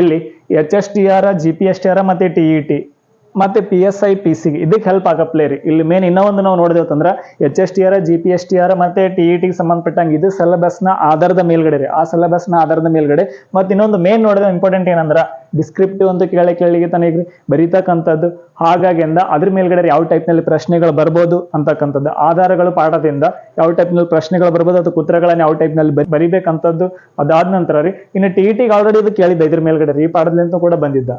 ಇಲ್ಲಿ H S T R G P S T R ಮತ್ತೆ T E T ಮತ್ತೆ P S I P C ಇದಕ್ಕೆ help ಆಗಪ್ಲೇ ರೀ. ಇಲ್ಲಿ ಮೇನ್ ಇನ್ನೂ ಒಂದು ನಾವು ನೋಡಿದೇವತ್ತಂದ್ರೆ H S T R G P S T R ಮತ್ತೆ ಟಿ ಇ ಟಿಗೆ ಸಂಬಂಧಪಟ್ಟಂಗೆ ಇದು ಸಿಲೆಬಸ್ನ ಆಧಾರದ ಮೇಲ್ಗಡೆ ರೀ. ಆ ಸಿಲೆಬಸ್ನ ಆಧಾರದ ಮೇಲ್ಗಡೆ. ಮತ್ತೆ ಇನ್ನೊಂದು ಮೇನ್ ನೋಡಿದ್ರೆ ಇಂಪಾರ್ಟೆಂಟ್ ಏನಂದ್ರೆ ಡಿಸ್ಕ್ರಿಪ್ಟಿವ್ ಅಂತ ಕೇಳಿ ಕೇಳಿಗೆ ತಾನೇ ಈಗ ಬರೀತಕ್ಕಂಥದ್ದು ಹಾಗಾಗಿ ಅಂದ ಅದ್ರ ಮೇಲ್ಗಡೆ ಯಾವ ಟೈಪ್ನಲ್ಲಿ ಪ್ರಶ್ನೆಗಳು ಬರ್ಬೋದು ಅಂತಕ್ಕಂಥದ್ದು, ಆಧಾರಗಳು ಪಾಠದಿಂದ ಯಾವ ಟೈಪ್ನಲ್ಲಿ ಪ್ರಶ್ನೆಗಳು ಬರ್ಬೋದು ಅಥವಾ ಉತ್ತರಗಳನ್ನ ಯಾವ ಟೈಪ್ನಲ್ಲಿ ಬರಿಬೇಕಂತದ್ದು ಅದಾದ ನಂತರ ರೀ, ಇನ್ನು ಟಿ ಟಿಗೆ ಆಲ್ರೆಡಿ ಇದು ಕೇಳಿದ್ದ ಇದ್ರ ಮೇಲ್ಗಡೆ ರೀ ಅಂತ ಕೂಡ ಬಂದಿದ್ದ.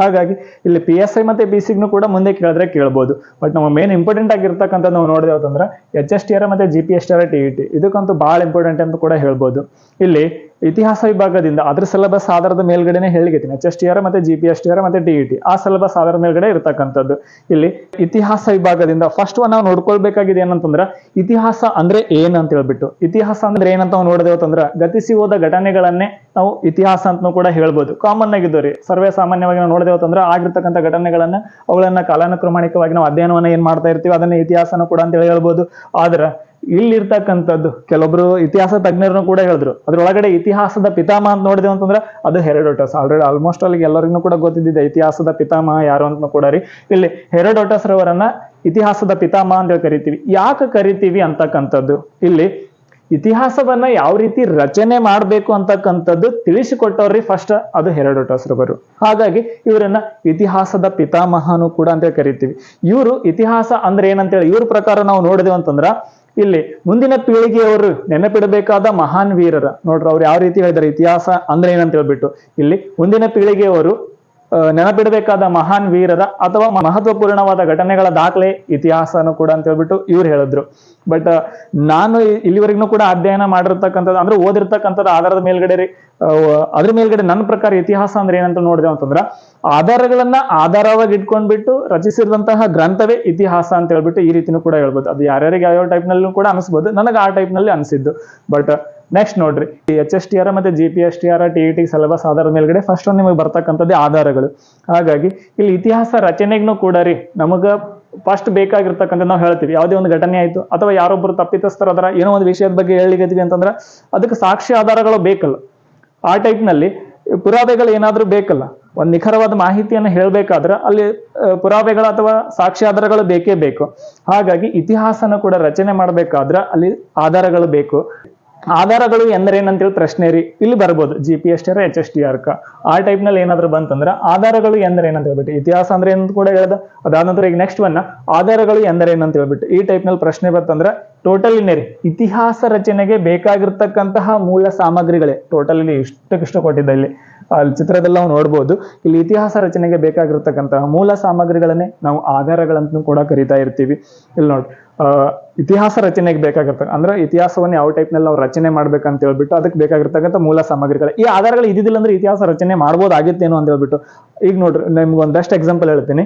ಹಾಗಾಗಿ ಇಲ್ಲಿ ಪಿ ಎಸ್ ಐ ಮತ್ತೆ ಪಿ ಸಿಗ್ನು ಕೂಡ ಮುಂದೆ ಕೇಳಿದ್ರೆ ಕೇಳ್ಬೋದು. ಬಟ್ ನಮ್ಮ ಮೇನ್ ಇಂಪಾರ್ಟೆಂಟ್ ಆಗಿರ್ತಕ್ಕಂಥ ನಾವು ನೋಡಿದೆ ಅಂತಂದ್ರೆ ಎಚ್ ಎಸ್ ಟಿ ಆರ್ ಮತ್ತೆ G P S T R T E T ಇದಕ್ಕಂತೂ ಭಾಳ ಇಂಪಾರ್ಟೆಂಟ್ ಅಂತ ಕೂಡ ಹೇಳ್ಬೋದು. ಇಲ್ಲಿ ಇತಿಹಾಸ ವಿಭಾಗದಿಂದ ಅದ್ರ ಸಿಲೆಬಸ್ ಆಧಾರದ ಮೇಲ್ಗಡೆನೆ ಹೇಳಿಗೆತೀನಿ ಎಚ್ ಎಸ್ ಟಿ ಆರ್ ಮತ್ತೆ G P S T R ಮತ್ತೆ ಡಿ ಇ ಟಿ ಆ ಸಿಲೆಬಸ್ ಅದರ ಮೇಲ್ಗಡೆ ಇರತಕ್ಕಂಥದ್ದು. ಇಲ್ಲಿ ಇತಿಹಾಸ ವಿಭಾಗದಿಂದ ಫಸ್ಟ್ ನಾವು ನೋಡ್ಕೊಳ್ಬೇಕಾಗಿದೆ ಏನಂತಂದ್ರೆ ಇತಿಹಾಸ ಅಂದ್ರೆ ಏನ್ ಅಂತ ಹೇಳ್ಬಿಟ್ಟು. ಇತಿಹಾಸ ಅಂದ್ರೆ ಏನಂತ ನಾವು ಅಂತಂದ್ರೆ ಗತಿಸಿ ಹೋದ ಘಟನೆಗಳನ್ನೇ ನಾವು ಇತಿಹಾಸ ಅಂತ ಕೂಡ ಹೇಳ್ಬೋದು. ಕಾಮನ್ ಆಗಿದ್ದು ರೀ ಸರ್ವೇ ಸಾಮಾನ್ಯವಾಗಿ ನಾವು ನೋಡಿದೆವು ಅಂತಂದ್ರೆ ಆಗಿರ್ತಕ್ಕಂಥ ಘಟನೆಗಳನ್ನ ಅವುಗಳನ್ನ ಕಾಲಾನುಕ್ರಮಾಣಿಕವಾಗಿ ನಾವು ಅಧ್ಯಯನವನ್ನ ಏನ್ ಮಾಡ್ತಾ ಇರ್ತೀವಿ, ಅದನ್ನ ಇತಿಹಾಸನ ಕೂಡ ಅಂತ ಹೇಳಿ ಹೇಳ್ಬೋದು. ಆದ್ರೆ ಇಲ್ಲಿರ್ತಕ್ಕಂಥದ್ದು. ಕೆಲವೊಬ್ರು ಇತಿಹಾಸ ತಜ್ಞರನ್ನು ಕೂಡ ಹೇಳಿದ್ರು. ಅದ್ರೊಳಗಡೆ ಇತಿಹಾಸದ ಪಿತಾಮಹ ಅಂತ ನೋಡಿದೆ ಅಂತಂದ್ರೆ ಅದು ಹೆರಡೋಟಸ್. ಆಲ್ರೆಡಿ ಆಲ್ಮೋಸ್ಟ್ ಅಲ್ಲಿ ಎಲ್ಲರಿಗೂ ಕೂಡ ಗೊತ್ತಿದ್ದಿದೆ ಇತಿಹಾಸದ ಪಿತಾಮಹ ಯಾರು ಅಂತ ಕೂಡ ರೀ. ಇಲ್ಲಿ ಹೆರಡೋಟಸ್ ರವರನ್ನ ಇತಿಹಾಸದ ಪಿತಾಮಹ ಅಂತ ಕರಿತೀವಿ. ಯಾಕೆ ಕರಿತೀವಿ ಅಂತಕ್ಕಂಥದ್ದು? ಇಲ್ಲಿ ಇತಿಹಾಸವನ್ನ ಯಾವ ರೀತಿ ರಚನೆ ಮಾಡಬೇಕು ಅಂತಕ್ಕಂಥದ್ದು ತಿಳಿಸಿಕೊಟ್ಟವ್ರಿ ಫಸ್ಟ್ ಅದು ಹೆರಡೋಟಸ್ ರವರು. ಹಾಗಾಗಿ ಇವರನ್ನ ಇತಿಹಾಸದ ಪಿತಾಮಹನು ಕೂಡ ಅಂತ ಕರಿತೀವಿ. ಇವರು ಇತಿಹಾಸ ಅಂದ್ರೆ ಏನಂತೇಳಿ ಇವ್ರ ಪ್ರಕಾರ ನಾವು ನೋಡಿದೆವು ಅಂತಂದ್ರ ಇಲ್ಲಿ ಮುಂದಿನ ಪೀಳಿಗೆಯವರು ನೆನಪಿಡಬೇಕಾದ ಮಹಾನ್ ವೀರರ. ನೋಡ್ರಿ ಅವ್ರು ಯಾವ ರೀತಿ ಹೇಳಿದ್ದಾರೆ ಇತಿಹಾಸ ಅಂದ್ರೆ ಏನಂತ ಹೇಳ್ಬಿಟ್ಟು. ಇಲ್ಲಿ ಮುಂದಿನ ಪೀಳಿಗೆಯವರು ನೆನಪಿಡಬೇಕಾದ ಮಹಾನ್ ವೀರರ ಅಥವಾ ಮಹತ್ವಪೂರ್ಣವಾದ ಘಟನೆಗಳ ದಾಖಲೆ ಇತಿಹಾಸನೂ ಕೂಡ ಅಂತ ಹೇಳ್ಬಿಟ್ಟು ಇವ್ರು ಹೇಳಿದ್ರು. ಬಟ್ ನಾನು ಇಲ್ಲಿವರೆಗೂ ಕೂಡ ಅಧ್ಯಯನ ಮಾಡಿರ್ತಕ್ಕಂಥದ್ದು ಅಂದ್ರೆ ಓದಿರ್ತಕ್ಕಂಥದ್ದು ಆಧಾರದ ಮೇಲ್ಗಡೆ ರೀ ಅದ್ರ ಮೇಲ್ಗಡೆ ನನ್ನ ಪ್ರಕಾರ ಇತಿಹಾಸ ಅಂದ್ರೆ ಏನಂತ ನೋಡಿದೆ ಅಂತಂದ್ರೆ ಆಧಾರಗಳನ್ನ ಆಧಾರವಾಗಿ ಇಟ್ಕೊಂಡ್ಬಿಟ್ಟು ರಚಿಸಿದಂತಹ ಗ್ರಂಥವೇ ಇತಿಹಾಸ ಅಂತ ಹೇಳ್ಬಿಟ್ಟು ಈ ರೀತಿನೂ ಕೂಡ ಹೇಳ್ಬೋದು. ಅದು ಯಾರ್ಯಾರಿಗೆ ಯಾವ ನಲ್ಲೂ ಕೂಡ ಅನಿಸ್ಬೋದು. ನನಗೆ ಆ ಟೈಪ್ನಲ್ಲಿ ನಲ್ಲಿ ಅನಿಸಿದ್ದು. ಬಟ್ ನೆಕ್ಸ್ಟ್ ನೋಡ್ರಿ ಎಚ್ ಎಸ್ ಟಿ ಆರ್ ಮತ್ತೆ G P S T R T E T syllabus ಆಧಾರದ ಮೇಲ್ಗಡೆ ಫಸ್ಟ್ ಒಂದು ನಿಮಗೆ ಬರ್ತಕ್ಕಂಥದ್ದೇ ಆಧಾರಗಳು. ಹಾಗಾಗಿ ಇಲ್ಲಿ ಇತಿಹಾಸ ರಚನೆಗೂ ಕೂಡ ರೀ, ನಮಗ ಫಸ್ಟ್ ಬೇಕಾಗಿರ್ತಕ್ಕಂಥ ನಾವು ಹೇಳ್ತೀವಿ. ಯಾವುದೇ ಒಂದು ಘಟನೆ ಆಯಿತು, ಅಥವಾ ಯಾರೊಬ್ಬರು ತಪ್ಪಿತಸ್ಥರ ಅದರ ಏನೋ ಒಂದು ವಿಷಯದ ಬಗ್ಗೆ ಹೇಳಿಗತ್ತೀವಿ ಅಂತಂದ್ರೆ ಅದಕ್ಕೆ ಸಾಕ್ಷಿ ಆಧಾರಗಳು ಬೇಕಲ್ಲ. ಆ ಟೈಪ್ನಲ್ಲಿ ಪುರಾವೆಗಳು ಏನಾದರೂ ಬೇಕಲ್ಲ. ಒಂದು ನಿಖರವಾದ ಮಾಹಿತಿಯನ್ನು ಹೇಳಬೇಕಾದ್ರೆ ಅಲ್ಲಿ ಪುರಾವೆಗಳು ಅಥವಾ ಸಾಕ್ಷಿ ಆಧಾರಗಳು ಬೇಕೇ ಬೇಕು. ಹಾಗಾಗಿ ಇತಿಹಾಸನ ಕೂಡ ರಚನೆ ಮಾಡಬೇಕಾದ್ರೆ ಅಲ್ಲಿ ಆಧಾರಗಳು ಬೇಕು. ಆಧಾರಗಳು ಎಂದರೇನಂತೇಳಿ ಪ್ರಶ್ನೆ ರೀ. ಇಲ್ಲಿ ಬರ್ಬೋದು. G P S T R H S T R ಕ. ಆ ಟೈಪ್ನಲ್ಲಿ ಏನಾದ್ರು ಬಂತಂದ್ರೆ ಆಧಾರಗಳು ಎಂದರೇನಂತ ಹೇಳ್ಬಿಟ್ಟು. ಇತಿಹಾಸ ಅಂದ್ರೆ ಏನಂತ ಕೂಡ ಹೇಳ್ದ. ಅದಾದ ನಂತರ ಈಗ ನೆಕ್ಸ್ಟ್ ಒನ್ ಆಧಾರಗಳು ಎಂದರೇನಂತ ಹೇಳ್ಬಿಟ್ಟು. ಈ ಟೈಪ್ನಲ್ಲಿ ಪ್ರಶ್ನೆ ಬಂತಂದ್ರೆ ಟೋಟಲ್ ರೀ. ಇತಿಹಾಸ ರಚನೆಗೆ ಬೇಕಾಗಿರ್ತಕ್ಕಂತಹ ಮೂಲ ಸಾಮಗ್ರಿಗಳೇ. ಟೋಟಲ್ ಇಲ್ಲಿ ಇಷ್ಟಕ್ಕಿಷ್ಟು ಕೊಟ್ಟಿದ್ದ ಇಲ್ಲಿ. ಅಲ್ಲಿ ಚಿತ್ರದಲ್ಲಿ ನಾವು ನೋಡ್ಬೋದು. ಇಲ್ಲಿ ಇತಿಹಾಸ ರಚನೆಗೆ ಬೇಕಾಗಿರ್ತಕ್ಕಂತಹ ಮೂಲ ಸಾಮಗ್ರಿಗಳನ್ನೇ ನಾವು ಆಧಾರಗಳಂತೂ ಕೂಡ ಕರಿತಾ ಇರ್ತೀವಿ. ಇಲ್ಲಿ ನೋಡಿ ಇತಿಹಾಸ ರಚನೆಗೆ ಬೇಕಾಗಿರ್ತಕ್ಕ ಅಂದ್ರೆ ಇತಿಹಾಸವನ್ನು ಯಾವ ಟೈಪ್ನಲ್ಲಿ ನಾವು ರಚನೆ ಮಾಡ್ಬೇಕಂತ ಹೇಳ್ಬಿಟ್ಟು ಅದಕ್ಕೆ ಬೇಕಾಗಿರ್ತಕ್ಕಂಥ ಮೂಲ ಸಾಮಗ್ರಿಗಳು. ಈ ಆಧಾರಗಳು ಇದ್ದಿದ್ದಿಲ್ಲ ಅಂದ್ರೆ ಇತಿಹಾಸ ರಚನೆ ಮಾಡ್ಬೋದಾಗಿತ್ತೇನೋ ಅಂತ ಹೇಳ್ಬಿಟ್ಟು ಈಗ ನೋಡ್ರಿ, ನಿಮ್ಗೆ ಒಂದು ಬೆಸ್ಟ್ ಎಕ್ಸಾಂಪಲ್ ಹೇಳ್ತೀನಿ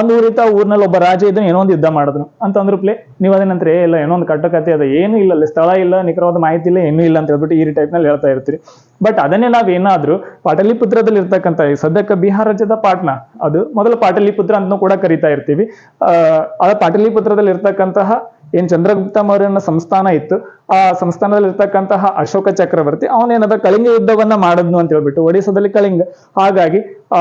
ಒಂದು ಊರಿತ ಊರಿನಲ್ಲಿ ಒಬ್ಬ ರಾಜ ಇದ್ದನು ಏನೋ ಒಂದು ಯುದ್ಧ ಮಾಡಿದ್ರು ಅಂತಂದ್ರು ಪ್ಲೇ, ನೀವು ಅದೇನಂತರ ಏ, ಇಲ್ಲ, ಏನೋ ಒಂದು ಕಟ್ಟಕತೆ ಅದ, ಏನು ಇಲ್ಲ, ಅಲ್ಲಿ ಸ್ಥಳ ಇಲ್ಲ, ನಿಖರವಾದ ಮಾಹಿತಿ ಇಲ್ಲ, ಏನೂ ಇಲ್ಲ ಅಂತ ಹೇಳ್ಬಿಟ್ಟು ಈ ಟೈಪ್ನಲ್ಲಿ ಹೇಳ್ತಾ ಇರ್ತೀರಿ. ಬಟ್ ಅದನ್ನೇ ನಾವು ಏನಾದ್ರು ಪಾಟಲಿಪುತ್ರದಲ್ಲಿ ಇರ್ತಕ್ಕಂಥ, ಈ ಸದ್ಯಕ್ಕೆ ಬಿಹಾರ ರಾಜ್ಯದ ಪಾಟ್ನಾ, ಅದು ಮೊದಲು ಪಾಟಲಿಪುತ್ರ ಅಂತ ಕೂಡ ಕರಿತಾ ಇರ್ತೀವಿ. ಆ ಪಾಟಲಿಪುತ್ರದಲ್ಲಿ ಪಾಟಲಿಪುತ್ರದಲ್ಲಿ ಇರ್ತಕ್ಕಂತಹ ಏನ್ ಚಂದ್ರಗುಪ್ತ ಮೌರ್ಯನ ಸಂಸ್ಥಾನ ಇತ್ತು, ಆ ಸಂಸ್ಥಾನದಲ್ಲಿ ಇರ್ತಕ್ಕಂತಹ ಅಶೋಕ ಚಕ್ರವರ್ತಿ ಅವನೇನದ ಕಳಿಂಗ ಯುದ್ಧವನ್ನ ಮಾಡಿದ್ನು ಅಂತ ಹೇಳ್ಬಿಟ್ಟು, ಒಡಿಸ್ಸಾದಲ್ಲಿ ಕಳಿಂಗ. ಹಾಗಾಗಿ, ಆ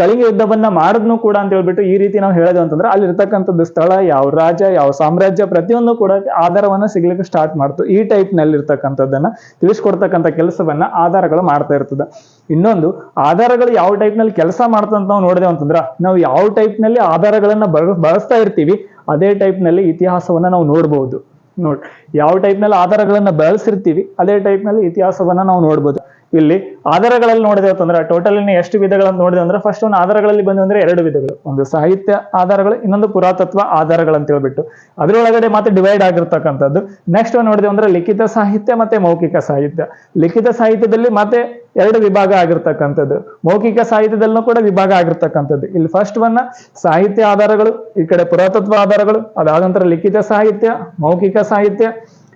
ಕಳಿಂಗ ಯುದ್ಧವನ್ನ ಮಾಡಿದ್ನು ಕೂಡ ಅಂತ ಹೇಳ್ಬಿಟ್ಟು ಈ ರೀತಿ ನಾವು ಹೇಳೋದು ಅಂತಂದ್ರೆ, ಅಲ್ಲಿ ಇರ್ತಕ್ಕಂಥದ್ದು ಸ್ಥಳ, ಯಾವ ರಾಜ ಯಾವ ಸಾಮ್ರಾಜ್ಯ, ಪ್ರತಿಯೊಂದು ಕೂಡ ಆಧಾರವನ್ನ ಸಿಗ್ಲಿಕ್ಕೆ ಸ್ಟಾರ್ಟ್ ಮಾಡ್ತು. ಈ ಟೈಪ್ನಲ್ಲಿ ಇರ್ತಕ್ಕಂಥದ್ದನ್ನ ತಿಳಿಸ್ಕೊಡ್ತಕ್ಕಂಥ ಕೆಲಸವನ್ನ ಆಧಾರಗಳು ಮಾಡ್ತಾ ಇರ್ತದೆ. ಇನ್ನೊಂದು, ಆಧಾರಗಳು ಯಾವ ಟೈಪ್ನಲ್ಲಿ ಕೆಲಸ ಮಾಡ್ತಂತ ನಾವು ನೋಡಿದೆವು ಅಂತಂದ್ರ, ನಾವು ಯಾವ ಟೈಪ್ನಲ್ಲಿ ಆಧಾರಗಳನ್ನ ಬಳ ಬಳಸ್ತಾ ಇರ್ತೀವಿ ಅದೇ ಟೈಪ್ನಲ್ಲಿ ಇತಿಹಾಸವನ್ನ ನಾವು ನೋಡ್ಬೋದು. ನೋಡ್, ಯಾವ ಟೈಪ್ನಲ್ಲಿ ಆಧಾರಗಳನ್ನ ಬಳಸಿರ್ತೀವಿ, ಅದೇ ಟೈಪ್ನಲ್ಲಿ ಇತಿಹಾಸವನ್ನ ನಾವು ನೋಡ್ಬೋದು. ಇಲ್ಲಿ ಆಧಾರಗಳಲ್ಲಿ ನೋಡಿದೆವು ಅಂತಂದ್ರೆ ಟೋಟಲ್ ಎಷ್ಟು ವಿಧಗಳನ್ನ ನೋಡಿದೆ ಅಂದ್ರೆ ಫಸ್ಟ್ ಒಂದು ಆಧಾರಗಳಲ್ಲಿ ಬಂದು ಅಂದ್ರೆ ಎರಡು ವಿಧಗಳು. ಒಂದು ಸಾಹಿತ್ಯ ಆಧಾರಗಳು, ಇನ್ನೊಂದು ಪುರಾತತ್ವ ಆಧಾರಗಳು ಅಂತ ಹೇಳ್ಬಿಟ್ಟು. ಅದರೊಳಗಡೆ ಮತ್ತೆ ಡಿವೈಡ್ ಆಗಿರ್ತಕ್ಕಂಥದ್ದು. ನೆಕ್ಸ್ಟ್ ನೋಡಿದೆ ಅಂದ್ರೆ ಲಿಖಿತ ಸಾಹಿತ್ಯ ಮತ್ತೆ ಮೌಖಿಕ ಸಾಹಿತ್ಯ. ಲಿಖಿತ ಸಾಹಿತ್ಯದಲ್ಲಿ ಮತ್ತೆ ಎರಡು ವಿಭಾಗ ಆಗಿರ್ತಕ್ಕಂಥದ್ದು. ಮೌಖಿಕ ಸಾಹಿತ್ಯದಲ್ಲೂ ಕೂಡ ವಿಭಾಗ ಆಗಿರ್ತಕ್ಕಂಥದ್ದು. ಇಲ್ಲಿ ಫಸ್ಟ್ ಒನ್ನ ಸಾಹಿತ್ಯ ಆಧಾರಗಳು, ಈ ಕಡೆ ಪುರಾತತ್ವ ಆಧಾರಗಳು, ಅದಾದ ನಂತರ ಲಿಖಿತ ಸಾಹಿತ್ಯ, ಮೌಖಿಕ ಸಾಹಿತ್ಯ.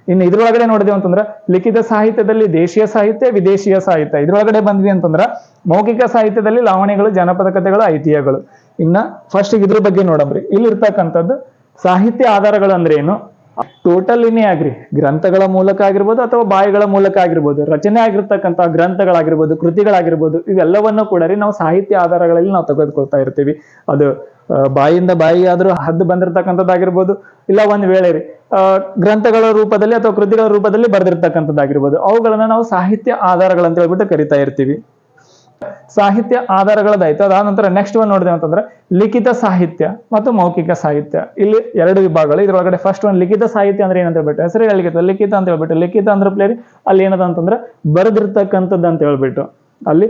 ಇನ್ನು ಇದ್ರೊಳಗಡೆ ನೋಡಿದೆವು ಅಂತಂದ್ರೆ ಲಿಖಿತ ಸಾಹಿತ್ಯದಲ್ಲಿ ದೇಶೀಯ ಸಾಹಿತ್ಯ, ವಿದೇಶೀಯ ಸಾಹಿತ್ಯ. ಇದ್ರೊಳಗಡೆ ಬಂದ್ವಿ ಅಂತಂದ್ರೆ ಮೌಖಿಕ ಸಾಹಿತ್ಯದಲ್ಲಿ ಲಾವಣಿಗಳು, ಜನಪದ ಕಥೆಗಳು, ಐತಿಹ್ಯಗಳು. ಇನ್ನ ಫಸ್ಟ್ ಇದ್ರ ಬಗ್ಗೆ ನೋಡಮ್ರಿ ಇಲ್ಲಿ ಇರ್ತಕ್ಕಂಥದ್ದು ಸಾಹಿತ್ಯ ಆಧಾರಗಳು ಅಂದ್ರೆ ಏನು? ಟೋಟಲಿನೇ ಆಗ್ರಿ ಗ್ರಂಥಗಳ ಮೂಲಕ ಆಗಿರ್ಬೋದು ಅಥವಾ ಬಾಯಿಗಳ ಮೂಲಕ ಆಗಿರ್ಬೋದು, ರಚನೆ ಆಗಿರ್ತಕ್ಕಂಥ ಗ್ರಂಥಗಳಾಗಿರ್ಬೋದು, ಕೃತಿಗಳಾಗಿರ್ಬೋದು, ಇವೆಲ್ಲವನ್ನೂ ಕೂಡ ರೀ ನಾವು ಸಾಹಿತ್ಯ ಆಧಾರಗಳಲ್ಲಿ ನಾವು ತೆಗೆದುಕೊಳ್ತಾ ಇರ್ತೀವಿ. ಅದು ಬಾಯಿಯಿಂದ ಬಾಯಿ ಆದರೂ ಹದ್ದು ಬಂದಿರತಕ್ಕಂಥದ್ದಾಗಿರ್ಬೋದು, ಇಲ್ಲ ಒಂದು ವೇಳೆ ರೀ ಗ್ರಂಥಗಳ ರೂಪದಲ್ಲಿ ಅಥವಾ ಕೃತಿಗಳ ರೂಪದಲ್ಲಿ ಬರೆದಿರ್ತಕ್ಕಂಥದ್ದಾಗಿರ್ಬೋದು, ಅವುಗಳನ್ನ ನಾವು ಸಾಹಿತ್ಯ ಆಧಾರಗಳಂತ ಹೇಳ್ಬಿಟ್ಟು ಕರಿತಾ ಇರ್ತೀವಿ. ಸಾಹಿತ್ಯ ಆಧಾರಗಳದಾಯ್ತು ಅದಾದ ನಂತರ ನೆಕ್ಸ್ಟ್ ಒನ್ ನೋಡಿದೆ ಅಂತಂದ್ರೆ ಲಿಖಿತ ಸಾಹಿತ್ಯ ಮತ್ತು ಮೌಖಿಕ ಸಾಹಿತ್ಯ. ಇಲ್ಲಿ ಎರಡು ವಿಭಾಗಗಳು. ಇದರೊಳಗಡೆ ಫಸ್ಟ್ ಒಂದು ಲಿಖಿತ ಸಾಹಿತ್ಯ ಅಂದ್ರೆ ಏನಂತ ಹೇಳ್ಬಿಟ್ಟು ಹೆಸರು ಹೇಳಿಕೆ ಲಿಖಿತ ಅಂತ ಹೇಳ್ಬಿಟ್ಟು ಲಿಖಿತ ಅಂದ್ರೆ ಪ್ಲೇರಿ. ಅಲ್ಲಿ ಏನದ ಅಂತಂದ್ರೆ ಬರೆದಿರ್ತಕ್ಕಂಥದ್ದು ಅಂತ ಹೇಳ್ಬಿಟ್ಟು. ಅಲ್ಲಿ